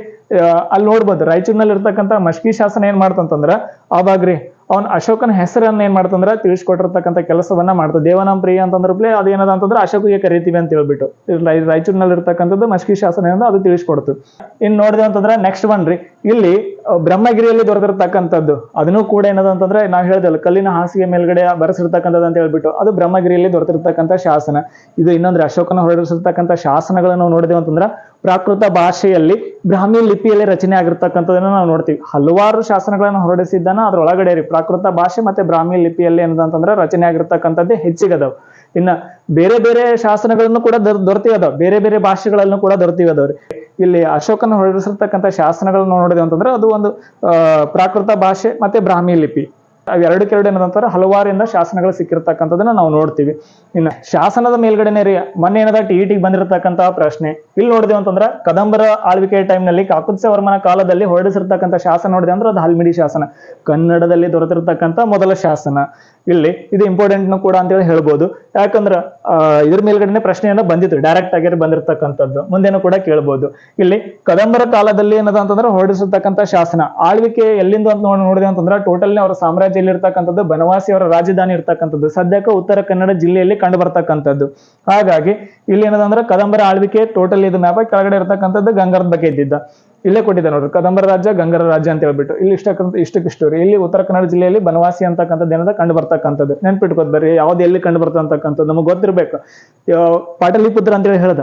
ಅಲ್ಲಿ ನೋಡ್ಬೋದು ರಾಯಚೂರಿನಲ್ಲಿ ಇರ್ತಕ್ಕಂಥ ಮಸ್ಕಿ ಶಾಸನ ಏನ್ ಮಾಡ್ತಂತಂದ್ರ ಅವಾಗ್ರಿ ಅವನ್ ಅಶೋಕನ ಹೆಸರನ್ನ ಏನ್ ಮಾಡ್ತಂದ್ರೆ ತಿಳಿಸ್ಕೊಟ್ಟಿರ್ತಕ್ಕಂಥ ಕೆಲಸವನ್ನ ಮಾಡ್ತದೆ ದೇವನಾಂ ಪ್ರಿಯ ಅಂತಂದ್ರೆ ಅದೇನದ ಅಂತಂದ್ರೆ ಅಶೋಕಿಗೆ ಕರಿತೀವಿ ಅಂತ ಹೇಳ್ಬಿಟ್ಟು. ರಾಯಚೂರಿನಲ್ಲಿ ಇರ್ತಕ್ಕಂಥದ್ದು ಮಸ್ಕಿ ಶಾಸನ ಅದು ತಿಳಿಸ್ಕೊಡ್ತು. ಇನ್ನು ನೋಡಿದೆ ಅಂತಂದ್ರೆ ನೆಕ್ಸ್ಟ್ ಒನ್ ರೀ. ಇಲ್ಲಿ ಬ್ರಹ್ಮಗಿರಿಯಲ್ಲಿ ದೊರೆತಿರ್ತಕ್ಕಂಥದ್ದು. ಅದನ್ನು ಕೂಡ ಏನದ ಅಂತಂದ್ರೆ ನಾವು ಹೇಳ್ದಲ್ಲ ಕಲ್ಲಿನ ಹಾಸಿಗೆ ಮೇಲ್ಗಡೆ ಬರೆಸಿರ್ತಕ್ಕಂಥದ್ದು ಅಂತ ಹೇಳ್ಬಿಟ್ಟು. ಅದು ಬ್ರಹ್ಮಗಿರಿಯಲ್ಲಿ ದೊರೆತಿರ್ತಕ್ಕಂಥ ಶಾಸನ. ಇದು ಇನ್ನೊಂದ್ರೆ, ಅಶೋಕನ ಹೊರಡಿಸಿರ್ತಕ್ಕಂಥ ಶಾಸನಗಳನ್ನು ನಾವು ನೋಡಿದೆವು ಅಂತಂದ್ರೆ ಪ್ರಾಕೃತ ಭಾಷೆಯಲ್ಲಿ ಬ್ರಾಹ್ಮಿ ಲಿಪಿಯಲ್ಲಿ ರಚನೆ ಆಗಿರ್ತಕ್ಕಂಥದನ್ನ ನಾವು ನೋಡ್ತೀವಿ. ಹಲವಾರು ಶಾಸನಗಳನ್ನು ಹೊರಡಿಸಿದ್ದಾನ ಅದ್ರ ಒಳಗಡೆ ರೀ. ಪ್ರಾಕೃತ ಭಾಷೆ ಮತ್ತೆ ಬ್ರಾಹ್ಮಿ ಲಿಪಿಯಲ್ಲಿ ಏನದಂತಂದ್ರೆ ರಚನೆ ಆಗಿರ್ತಕ್ಕಂಥದ್ದೇ ಹೆಚ್ಚಿಗೆ ಅದಾವ ಇನ್ನ ಬೇರೆ ಬೇರೆ ಶಾಸನಗಳನ್ನು ಕೂಡ ದೊರ್ ಬೇರೆ ಬೇರೆ ಭಾಷೆಗಳನ್ನು ಕೂಡ ದೊರೆತಿವಿ ಅದಾವ್ರಿ ಇಲ್ಲಿ ಅಶೋಕನ ಹೊರಡಿಸಿರ್ತಕ್ಕಂಥ ಶಾಸನಗಳನ್ನು ನೋಡಿದೆ ಅಂತಂದ್ರೆ ಅದು ಒಂದು ಪ್ರಾಕೃತ ಭಾಷೆ ಮತ್ತೆ ಬ್ರಾಹ್ಮಿ ಲಿಪಿ. ಅವೆರಡಕ್ಕೆರಡು ಏನದಂತಾರೆ ಹಲವಾರಿಂದ ಶಾಸನಗಳು ಸಿಕ್ಕಿರ್ತಕ್ಕಂಥದ್ದನ್ನ ನಾವು ನೋಡ್ತೀವಿ. ಇನ್ನು ಶಾಸನದ ಮೇಲ್ಗಡೆನೆ ರೀ, ಮೊನ್ನೆ ಏನದ? ಟಿ ಟಿಗೆ ಬಂದಿರತಕ್ಕಂತಹ ಪ್ರಶ್ನೆ. ಇಲ್ಲಿ ನೋಡಿದೆವು ಅಂತಂದ್ರ, ಕದಂಬರ ಆಳ್ವಿಕೆ ಟೈಮ್ನಲ್ಲಿ ವರ್ಮನ ಕಾಲದಲ್ಲಿ ಹೊರಡಿಸಿರ್ತಕ್ಕಂಥ ಶಾಸನ ನೋಡಿದೆ ಅಂದ್ರೆ ಅದು ಹಲ್ಮಿಡಿ ಶಾಸನ. ಕನ್ನಡದಲ್ಲಿ ದೊರೆತಿರ್ತಕ್ಕಂಥ ಮೊದಲ ಶಾಸನ. ಇಲ್ಲಿ ಇದು ಇಂಪಾರ್ಟೆಂಟ್ ಕೂಡ ಅಂತೇಳಿ ಹೇಳ್ಬೋದು. ಯಾಕಂದ್ರ ಇದ್ರ ಮೇಲ್ಗಡೆನೆ ಪ್ರಶ್ನೆಯನ್ನ ಬಂದಿತ್ತು ಡೈರೆಕ್ಟ್ ಆಗಿ ಬಂದಿರತಕ್ಕಂಥದ್ದು. ಮುಂದೇನು ಕೂಡ ಕೇಳ್ಬೋದು. ಇಲ್ಲಿ ಕದಂಬರ ಕಾಲದಲ್ಲಿ ಏನದ ಅಂತಂದ್ರೆ ಹೊರಡಿಸಿರ್ತಕ್ಕಂಥ ಶಾಸನ. ಆಳ್ವಿಕೆ ಎಲ್ಲಿಂದ ಅಂತ ನೋಡಿ ನೋಡಿದೆ ಅಂತಂದ್ರೆ ಟೋಟಲ್ ಅವರ ಸಾಮ್ರಾಜ್ಯದಲ್ಲಿ ಇರ್ತಕ್ಕಂಥದ್ದು ಬನವಾಸಿ ಅವರ ರಾಜಧಾನಿ ಇರ್ತಕ್ಕಂಥದ್ದು, ಸದ್ಯಕ್ಕೆ ಉತ್ತರ ಕನ್ನಡ ಜಿಲ್ಲೆಯಲ್ಲಿ ಕಂಡು ಬರ್ತಕ್ಕಂಥದ್ದು. ಹಾಗಾಗಿ, ಇಲ್ಲಿ ಏನದ ಅಂದ್ರೆ ಕದಂಬರ ಆಳ್ವಿಕೆ ಟೋಟಲ್ ಇದು ಮ್ಯಾಪ್ ಕೆಳಗಡೆ ಇರ್ತಕ್ಕಂಥದ್ದು ಗಂಗಾರದ ಬಗ್ಗೆ ಇದ್ದಿದ್ದ. ಇಲ್ಲೇ ಕೊಟ್ಟಿದ್ದೆ ನೋಡ್ರಿ. ಕದಂಬರ ರಾಜ್ಯ, ಗಂಗರ ರಾಜ್ಯ ಅಂತ ಹೇಳ್ಬಿಟ್ಟು. ಇಲ್ಲಿ ಇಷ್ಟಕ್ಕಂತ ಇಷ್ಟಕ್ಕಿಷ್ಟು ರೀ ಇಲ್ಲಿ ಉತ್ತರ ಕನ್ನಡ ಜಿಲ್ಲೆಯಲ್ಲಿ ಬನವಾಸಿ ಅಂತಕ್ಕಂಥದ್ದು ಏನದ ಕಂಡು ಬರ್ತಕ್ಕಂಥದ್ದು. ನೆನ್ಪಿಟ್ಕೋದ್ ಬರ್ರಿ, ಯಾವ್ದು ಎಲ್ಲಿ ಕಂಡು ಬರ್ತದೆ ಅಂತಕ್ಕಂಥದ್ದು ನಮಗೆ ಗೊತ್ತಿರ್ಬೇಕು. ಪಾಟಲಿಪುತ್ರ ಅಂತ ಹೇಳಿ ಹೇಳ್ದ.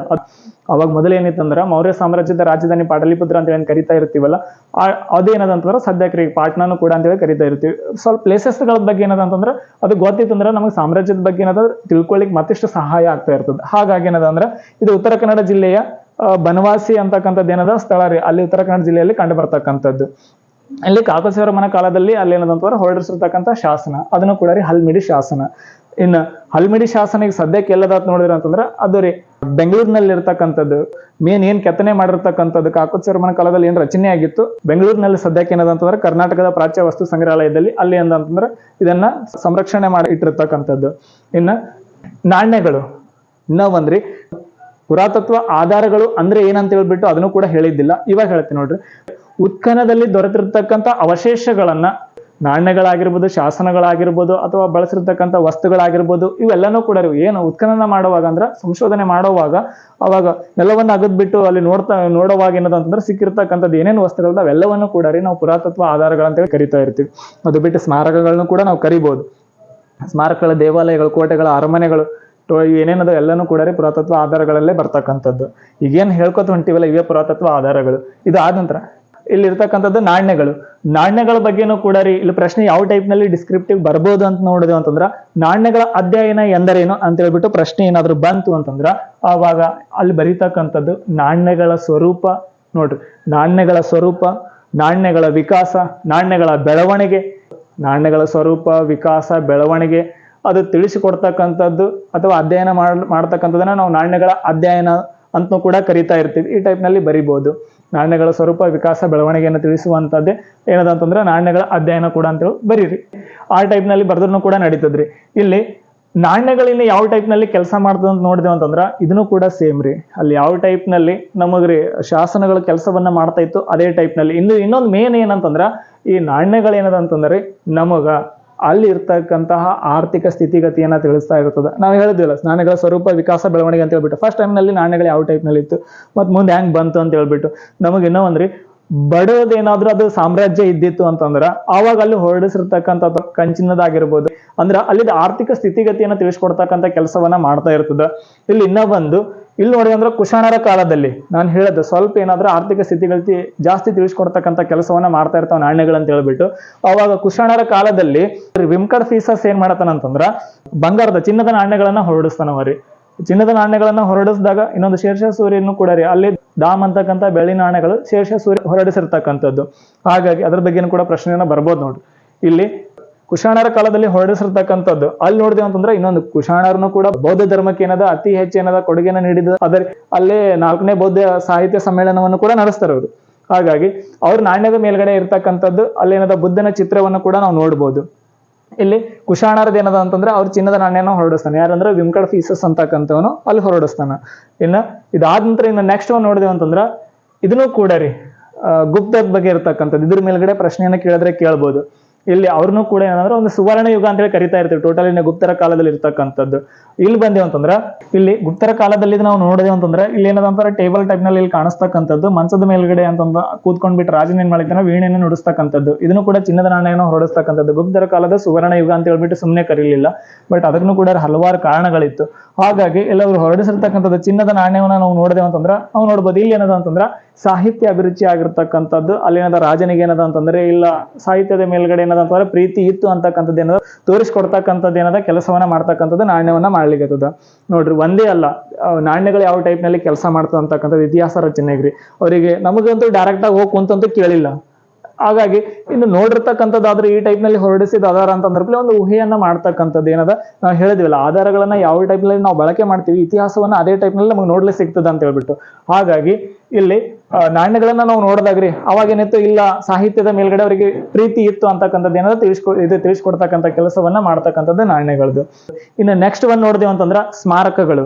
ಅವಾಗ ಮೊದಲು ಏನಿತ್ತಂದ್ರೆ, ಮೌರ್ಯ ಸಾಮ್ರಾಜ್ಯದ ರಾಜಧಾನಿ ಪಾಟಲಿಪುತ್ರ ಅಂತ ಏನ್ ಕರಿತಾ ಇರ್ತೀವಲ್ಲ ಅದೇನದಂತಂದ್ರೆ ಸದ್ಯಕ್ಕೆ ಪಾಟ್ನಾನು ಕೂಡ ಅಂತೇಳಿ ಕರಿತಾ ಇರ್ತೀವಿ. ಸ್ವಲ್ಪ ಪ್ಲೇಸಸ್ಗಳ ಬಗ್ಗೆ ಏನದ ಅಂತಂದ್ರೆ ಅದು ಗೊತ್ತಿತ್ತಂದ್ರೆ ನಮಗೆ ಸಾಮ್ರಾಜ್ಯದ ಬಗ್ಗೆ ಏನದ ತಿಳ್ಕೊಳ್ಳಿಕ್ ಮತ್ತಿಷ್ಟು ಸಹಾಯ ಆಗ್ತಾ ಇರ್ತದೆ. ಹಾಗಾಗಿ ಏನದ ಅಂದ್ರೆ ಇದು ಉತ್ತರ ಕನ್ನಡ ಜಿಲ್ಲೆಯ ಬನವಾಸಿ ಅಂತಕ್ಕಂಥದ್ದು ಏನದ? ಸ್ಥಳ ರೀ. ಅಲ್ಲಿ ಉತ್ತರ ಕನ್ನಡ ಜಿಲ್ಲೆಯಲ್ಲಿ ಕಂಡು ಬರ್ತಕ್ಕಂಥದ್ದು ಅಲ್ಲಿ ಕಾಕಸೇವರಮನ ಕಾಲದಲ್ಲಿ ಅಲ್ಲಿ ಏನದಂತಂದ್ರೆ ಹೊರಡಿಸಿರ್ತಕ್ಕಂಥ ಶಾಸನ. ಅದನ್ನು ಕೂಡ ರೀ ಹಲ್ಮಿಡಿ ಶಾಸನ. ಇನ್ನು ಹಲ್ಮಿಡಿ ಶಾಸನ ಈಗ ಸದ್ಯಕ್ಕೆ ಎಲ್ಲದಾತ್ ನೋಡಿದ್ರೆ ಅಂತಂದ್ರೆ ಅದು ರೀ ಬೆಂಗಳೂರಿನಲ್ಲಿ ಇರ್ತಕ್ಕಂಥದ್ದು ಮೇನ್ ಏನ್ ಕೆತ್ತನೆ ಮಾಡಿರ್ತಕ್ಕಂಥದ್ದು ಕಾಕೋತ್ಸವರಮನ ಕಾಲದಲ್ಲಿ ಏನ್ ರಚನೆ ಆಗಿತ್ತು? ಬೆಂಗಳೂರಿನಲ್ಲಿ ಸದ್ಯಕ್ಕೆ ಏನದಂತಂದ್ರೆ ಕರ್ನಾಟಕದ ಪ್ರಾಚ್ಯ ವಸ್ತು ಸಂಗ್ರಹಾಲಯದಲ್ಲಿ ಅಲ್ಲಿ ಏನಂತಂದ್ರೆ ಇದನ್ನ ಸಂರಕ್ಷಣೆ ಮಾಡಿ ಇಟ್ಟಿರ್ತಕ್ಕಂಥದ್ದು. ಇನ್ನ ನಾಣ್ಯಗಳು. ಇನ್ನ ಒಂದ್ರಿ ಪುರಾತತ್ವ ಆಧಾರಗಳು ಅಂದ್ರೆ ಏನಂತ ಹೇಳ್ಬಿಟ್ಟು ಅದನ್ನು ಕೂಡ ಹೇಳಿದ್ದಿಲ್ಲ. ಇವಾಗ ಹೇಳ್ತೀನಿ ನೋಡ್ರಿ. ಉತ್ಖನದಲ್ಲಿ ದೊರೆತಿರ್ತಕ್ಕಂಥ ಅವಶೇಷಗಳನ್ನ ನಾಣ್ಯಗಳಾಗಿರ್ಬೋದು, ಶಾಸನಗಳಾಗಿರ್ಬೋದು ಅಥವಾ ಬಳಸಿರ್ತಕ್ಕಂಥ ವಸ್ತುಗಳಾಗಿರ್ಬೋದು, ಇವೆಲ್ಲನೂ ಕೂಡ. ಏನು ಉತ್ಖನನ ಮಾಡುವಾಗ ಅಂದ್ರೆ ಸಂಶೋಧನೆ ಮಾಡುವಾಗ ಅವಾಗ ನೆಲವನ್ನು ಅಗದ್ಬಿಟ್ಟು ಅಲ್ಲಿ ನೋಡ್ತಾ, ನೋಡುವಾಗ ಏನದ ಅಂತಂದ್ರೆ ಸಿಕ್ಕಿರ್ತಕ್ಕಂಥದ್ದು ಏನೇನು ವಸ್ತುಗಳು ಅವೆಲ್ಲವನ್ನು ಕೂಡ ರೀ ನಾವು ಪುರಾತತ್ವ ಆಧಾರಗಳಂತೇಳಿ ಕರಿತಾ ಇರ್ತೀವಿ. ಅದು ಬಿಟ್ಟು ಸ್ಮಾರಕಗಳನ್ನು ಕೂಡ ನಾವು ಕರಿಬಹುದು ಸ್ಮಾರಕಗಳ ದೇವಾಲಯಗಳು, ಕೋಟೆಗಳ ಅರಮನೆಗಳು ಏನೇನದ ಎಲ್ಲನೂ ಕೂಡ ರೀ ಪುರಾತತ್ವ ಆಧಾರಗಳಲ್ಲೇ ಬರ್ತಕ್ಕಂಥದ್ದು. ಈಗೇನು ಹೇಳ್ಕೊತ ಹೊಂಟಿವಲ್ಲ ಇವೇ ಪುರಾತತ್ವ ಆಧಾರಗಳು. ಇದು ಆದ ನಂತರ ಇಲ್ಲಿ ಇರ್ತಕ್ಕಂಥದ್ದು ನಾಣ್ಯಗಳು. ನಾಣ್ಯಗಳ ಬಗ್ಗೆನೂ ಕೂಡ ರೀ ಇಲ್ಲಿ ಪ್ರಶ್ನೆ ಯಾವ ಟೈಪ್ನಲ್ಲಿ ಡಿಸ್ಕ್ರಿಪ್ಟಿವ್ ಬರ್ಬೋದು ಅಂತ ನೋಡಿದೆ ಅಂತಂದ್ರೆ ನಾಣ್ಯಗಳ ಅಧ್ಯಯನ ಎಂದರೇನು ಅಂತ ಹೇಳ್ಬಿಟ್ಟು ಪ್ರಶ್ನೆ ಏನಾದರೂ ಬಂತು ಅಂತಂದ್ರೆ ಆವಾಗ ಅಲ್ಲಿ ಬರೀತಕ್ಕಂಥದ್ದು ನಾಣ್ಯಗಳ ಸ್ವರೂಪ ನೋಡ್ರಿ. ನಾಣ್ಯಗಳ ಸ್ವರೂಪ, ನಾಣ್ಯಗಳ ವಿಕಾಸ, ನಾಣ್ಯಗಳ ಬೆಳವಣಿಗೆ, ನಾಣ್ಯಗಳ ಸ್ವರೂಪ, ವಿಕಾಸ, ಬೆಳವಣಿಗೆ ಅದು ತಿಳಿಸಿಕೊಡ್ತಕ್ಕಂಥದ್ದು ಅಥವಾ ಅಧ್ಯಯನ ಮಾಡ್, ಮಾಡ್ತಕ್ಕಂಥದ್ದನ್ನ ನಾವು ನಾಣ್ಯಗಳ ಅಧ್ಯಯನ ಅಂತನೂ ಕೂಡ ಕರಿತಾ ಇರ್ತೀವಿ. ಈ ಟೈಪ್ನಲ್ಲಿ ಬರಿಬೋದು. ನಾಣ್ಯಗಳ ಸ್ವರೂಪ, ವಿಕಾಸ, ಬೆಳವಣಿಗೆಯನ್ನು ತಿಳಿಸುವಂಥದ್ದೇ ಏನದ ಅಂತಂದ್ರೆ ನಾಣ್ಯಗಳ ಅಧ್ಯಯನ ಕೂಡ ಅಂತೇಳಿ ಬರೀರಿ. ಆ ಟೈಪ್ನಲ್ಲಿ ಬರ್ದ್ರೂ ಕೂಡ ನಡೀತದ್ರಿ. ಇಲ್ಲಿ ನಾಣ್ಯಗಳಿಂದ ಯಾವ ಟೈಪ್ನಲ್ಲಿ ಕೆಲಸ ಮಾಡ್ತದೆ ಅಂತ ನೋಡಿದೆ ಅಂತಂದ್ರೆ ಇದನ್ನು ಕೂಡ ಸೇಮ್ ರೀ. ಅಲ್ಲಿ ಯಾವ ಟೈಪ್ನಲ್ಲಿ ನಮಗ್ರಿ ಶಾಸನಗಳ ಕೆಲಸವನ್ನ ಮಾಡ್ತಾ ಇತ್ತು, ಅದೇ ಟೈಪ್ನಲ್ಲಿ. ಇನ್ನು ಇನ್ನೊಂದು ಮೇನ್ ಏನಂತಂದ್ರೆ ಈ ನಾಣ್ಯಗಳು ಏನದ ಅಂತಂದ್ರೆ ನಮಗ ಅಲ್ಲಿ ಇರ್ತಕ್ಕಂತಹ ಆರ್ಥಿಕ ಸ್ಥಿತಿಗತಿಯನ್ನ ತಿಳಿಸ್ತಾ ಇರ್ತದೆ. ನಾವು ಹೇಳಿದ್ವಿಲ್ಲ, ನಾಣ್ಯಗಳ ಸ್ವರೂಪ ವಿಕಾಸ ಬೆಳವಣಿಗೆ ಅಂತ ಹೇಳ್ಬಿಟ್ಟು. ಫಸ್ಟ್ ಟೈಮ್ನಲ್ಲಿ ನಾಣ್ಯಗಳು ಯಾವ ಟೈಪ್ನಲ್ಲಿ ಇತ್ತು? ಮತ್ತು ಮುಂದೆ ಹೆಂಗೆ ಬಂತು ಅಂತ ಹೇಳ್ಬಿಟ್ಟು. ನಮಗೆ ಇನ್ನೂ ಒಂದ್ರಿ ಬಡದೇನಾದ್ರೂ ಅದು ಸಾಮ್ರಾಜ್ಯ ಇದ್ದಿತ್ತು ಅಂತಂದ್ರೆ ಆವಾಗ ಅಲ್ಲಿ ಹೊರಡಿಸಿರ್ತಕ್ಕಂಥ ಕಂಚಿನದಾಗಿರ್ಬೋದು. ಅಂದ್ರ ಅಲ್ಲಿದ ಆರ್ಥಿಕ ಸ್ಥಿತಿಗತಿಯನ್ನ ತಿಳಿಸ್ಕೊಡ್ತಕ್ಕಂಥ ಕೆಲಸವನ್ನ ಮಾಡ್ತಾ ಇರ್ತದ. ಇಲ್ಲಿ ಇನ್ನ ಒಂದು ಇಲ್ಲಿ ನೋಡಿ ಅಂದ್ರೆ ಕುಶಾಣರ ಕಾಲದಲ್ಲಿ ನಾನು ಹೇಳದ್ದು ಸ್ವಲ್ಪ ಏನಾದ್ರೂ ಆರ್ಥಿಕ ಸ್ಥಿತಿಗತಿ ಜಾಸ್ತಿ ತಿಳಿಸ್ಕೊಡ್ತಕ್ಕಂಥ ಕೆಲಸವನ್ನ ಮಾಡ್ತಾ ಇರ್ತಾವ ನಾಣ್ಯಗಳಂತ ಹೇಳ್ಬಿಟ್ಟು. ಅವಾಗ ಕುಶಾಣರ ಕಾಲದಲ್ಲಿ ವಿಮ್ಕಡ್ ಫೀಸಸ್ ಏನ್ ಮಾಡತಾನಂತಂದ್ರ ಬಂಗಾರದ ಚಿನ್ನದ ನಾಣ್ಯಗಳನ್ನ ಹೊರಡಿಸ್ತಾನವ ರೀ ಚಿನ್ನದ ನಾಣ್ಯಗಳನ್ನ ಹೊರಡಿಸಿದಾಗ ಇನ್ನೊಂದು ಶೇರ್ಷ ಸೂರ್ಯನು ಕೂಡ ರೀ, ಅಲ್ಲಿ ದಾಮ್ ಅಂತಕ್ಕಂಥ ಬೆಳ್ಳಿ ನಾಣ್ಯಗಳು ಶೇರ್ಷ ಸೂರ್ಯ ಹೊರಡಿಸಿರ್ತಕ್ಕಂಥದ್ದು. ಹಾಗಾಗಿ ಅದ್ರ ಬಗ್ಗೆನೂ ಕೂಡ ಪ್ರಶ್ನೆಯನ್ನ ಬರ್ಬೋದು ನೋಡ್ರಿ. ಇಲ್ಲಿ ಕುಶಾಣರ ಕಾಲದಲ್ಲಿ ಹೊರಡಿಸಿರ್ತಕ್ಕಂಥದ್ದು. ಅಲ್ಲಿ ನೋಡಿದೆ ಅಂತಂದ್ರೆ ಇನ್ನೊಂದು ಕುಶಾಣರನ್ನು ಕೂಡ ಬೌದ್ಧ ಧರ್ಮಕ್ಕೆ ಏನದ, ಅತಿ ಹೆಚ್ಚು ಏನದ ಕೊಡುಗೆನ ನೀಡಿದ ಅದರ ಅಲ್ಲೇ ನಾಲ್ಕನೇ ಬೌದ್ಧ ಸಾಹಿತ್ಯ ಸಮ್ಮೇಳನವನ್ನು ಕೂಡ ನಡೆಸ್ತಾರೆ ಅವರು ಹಾಗಾಗಿ ಅವ್ರ ನಾಣ್ಯದ ಮೇಲ್ಗಡೆ ಇರ್ತಕ್ಕಂಥದ್ದು ಅಲ್ಲೇನದ ಬುದ್ಧನ ಚಿತ್ರವನ್ನು ಕೂಡ ನಾವು ನೋಡ್ಬೋದು. ಇಲ್ಲಿ ಕುಶಾಣರದ ಏನದ ಅಂತಂದ್ರೆ ಅವ್ರ ಚಿನ್ನದ ನಾಣ್ಯನ ಹೊರಡಿಸ್ತಾನೆ. ಯಾರಂದ್ರೆ ವಿಮ್ಕಡ್ ಫೀಸಸ್ ಅಂತಕ್ಕಂಥವನು ಅಲ್ಲಿ ಹೊರಡಿಸ್ತಾನ. ಇನ್ನ ಇದಾದ ನಂತರ ಇನ್ನು ನೆಕ್ಸ್ಟ್ ಒಂದು ನೋಡಿದೆವು ಅಂತಂದ್ರ ಇದನ್ನು ಕೂಡ ರೀ ಗುಪ್ತದ ಬಗ್ಗೆ ಇರ್ತಕ್ಕಂಥದ್ದು. ಇದ್ರ ಮೇಲ್ಗಡೆ ಪ್ರಶ್ನೆಯನ್ನು ಕೇಳಿದ್ರೆ ಕೇಳ್ಬೋದು. ಇಲ್ಲಿ ಅವ್ರನ್ನೂ ಕೂಡ ಏನಂದ್ರೆ ಒಂದು ಸುವರ್ಣ ಯುಗ ಅಂತ ಹೇಳಿ ಕರಿತಾ ಇರ್ತೀವಿ. ಟೋಟಲ್ ಗುಪ್ತರ ಕಾಲದಲ್ಲಿ ಇರ್ತಕ್ಕಂಥದ್ದು. ಇಲ್ಲಿ ಬಂದೇವು ಅಂತಂದ್ರೆ, ಇಲ್ಲಿ ಗುಪ್ತರ ಕಾಲದಲ್ಲಿ ನಾವು ನೋಡಿದೇವು ಅಂತಂದ್ರೆ, ಇಲ್ಲಿ ಏನದಂತಾರೆ ಟೇಬಲ್ ಟೈಪ್ನಲ್ಲಿ ಇಲ್ಲಿ ಕಾಣಿಸ್ತಕ್ಕಂಥದ್ದು. ಮಂಚದ ಮೇಲ್ಗಡೆ ಅಂತಂದ ಕೂತ್ಕೊಂಡ್ಬಿಟ್ಟು ರಾಜನ ಏನ್ ಮಾಡಿದ್ದಾನೆ, ವೀಣೆಯನ್ನು ನುಡಿಸ್ತಕ್ಕಂಥದ್ದು. ಇದನ್ನು ಕೂಡ ಚಿನ್ನದ ನಾಣ್ಯವನ್ನು ಹೊರಡಿಸ್ತಕ್ಕಂಥದ್ದು. ಗುಪ್ತರ ಕಾಲದ ಸುವರ್ಣ ಯುಗ ಅಂತ ಹೇಳ್ಬಿಟ್ಟು ಸುಮ್ಮನೆ ಕರೀಲಿಲ್ಲ. ಬಟ್ ಅದಕ್ಕೂ ಕೂಡ ಹಲವಾರು ಕಾರಣಗಳಿತ್ತು. ಹಾಗಾಗಿ ಎಲ್ಲವರು ಹೊರಡಿಸಿರ್ತಕ್ಕಂಥದ್ದು ಚಿನ್ನದ ನಾಣ್ಯವನ್ನ ನಾವು ನೋಡಿದೆವು ಅಂತಂದ್ರೆ, ನಾವು ನೋಡ್ಬೋದು. ಇಲ್ಲಿ ಏನದ ಅಂತಂದ್ರ ಸಾಹಿತ್ಯ ಅಭಿರುಚಿ ಆಗಿರ್ತಕ್ಕಂಥದ್ದು ಅಲ್ಲಿ ಏನದ ರಾಜನಿಗೆ ಏನದ ಅಂತಂದ್ರೆ, ಇಲ್ಲ, ಸಾಹಿತ್ಯದ ಮೇಲ್ಗಡೆ ಏನದ ಅಂತಂದ್ರೆ ಪ್ರೀತಿ ಇತ್ತು ಅಂತಕ್ಕಂಥದ್ದು ಏನದ, ತೋರಿಸ್ಕೊಡ್ತಕ್ಕಂಥದ್ದು ಏನದ, ಕೆಲಸವನ್ನ ಮಾಡ್ತಕ್ಕಂಥದ್ದು, ನಾಣ್ಯವನ್ನ ಮಾಡ್ಲಿಕ್ಕೆ ನೋಡ್ರಿ, ಒಂದೇ ಅಲ್ಲ ನಾಣ್ಯಗಳು ಯಾವ ಟೈಪ್ನಲ್ಲಿ ಕೆಲಸ ಮಾಡ್ತದೆ ಅಂತಕ್ಕಂಥದ್ದು ಇತಿಹಾಸ ರಚನೆಗ್ರಿ ಅವರಿಗೆ ನಮಗಂತೂ ಡೈರೆಕ್ಟ್ ಆಗಿ ಹೋಗಿ ಕುಂತಂತೂ ಕೇಳಿಲ್ಲ. ಹಾಗಾಗಿ, ಇನ್ನು ನೋಡಿರ್ತಕ್ಕಂಥದ್ದಾದ್ರೆ ಈ ಟೈಪ್ನಲ್ಲಿ ಹೊರಡಿಸಿದ ಆಧಾರ ಅಂತಂದ್ರೆ ಒಂದು ಊಹೆಯನ್ನ ಮಾಡ್ತಕ್ಕಂಥದ್ದು ಏನದ, ನಾವು ಹೇಳಿದ್ವಲ್ಲ, ಆಧಾರಗಳನ್ನ ಯಾವ ಟೈಪ್ನಲ್ಲಿ ನಾವು ಬಳಕೆ ಮಾಡ್ತೀವಿ, ಇತಿಹಾಸವನ್ನ ಅದೇ ಟೈಪ್ನಲ್ಲಿ ನಮಗೆ ನೋಡ್ಲಿಕ್ಕೆ ಸಿಗ್ತದೆ ಅಂತ ಹೇಳ್ಬಿಟ್ಟು. ಹಾಗಾಗಿ, ಇಲ್ಲಿ ನಾಣ್ಯಗಳನ್ನ ನಾವು ನೋಡಿದಾಗ್ರಿ. ಅವಾಗ ಏನಿತ್ತು? ಇಲ್ಲ, ಸಾಹಿತ್ಯದ ಮೇಲ್ಗಡೆ ಅವರಿಗೆ ಪ್ರೀತಿ ಇತ್ತು ಅಂತಕ್ಕಂಥದ್ದು ಏನಾದ್ರು ತಿಳಿಸ್ಕೊ, ಇದು ತಿಳಿಸ್ಕೊಡ್ತಕ್ಕಂಥ ಕೆಲಸವನ್ನ ಮಾಡ್ತಕ್ಕಂಥದ್ದು ನಾಣ್ಯಗಳದ್ದು ಇನ್ನು ನೆಕ್ಸ್ಟ್ ಒಂದ್ ನೋಡಿದೆವು ಅಂತಂದ್ರ ಸ್ಮಾರಕಗಳು.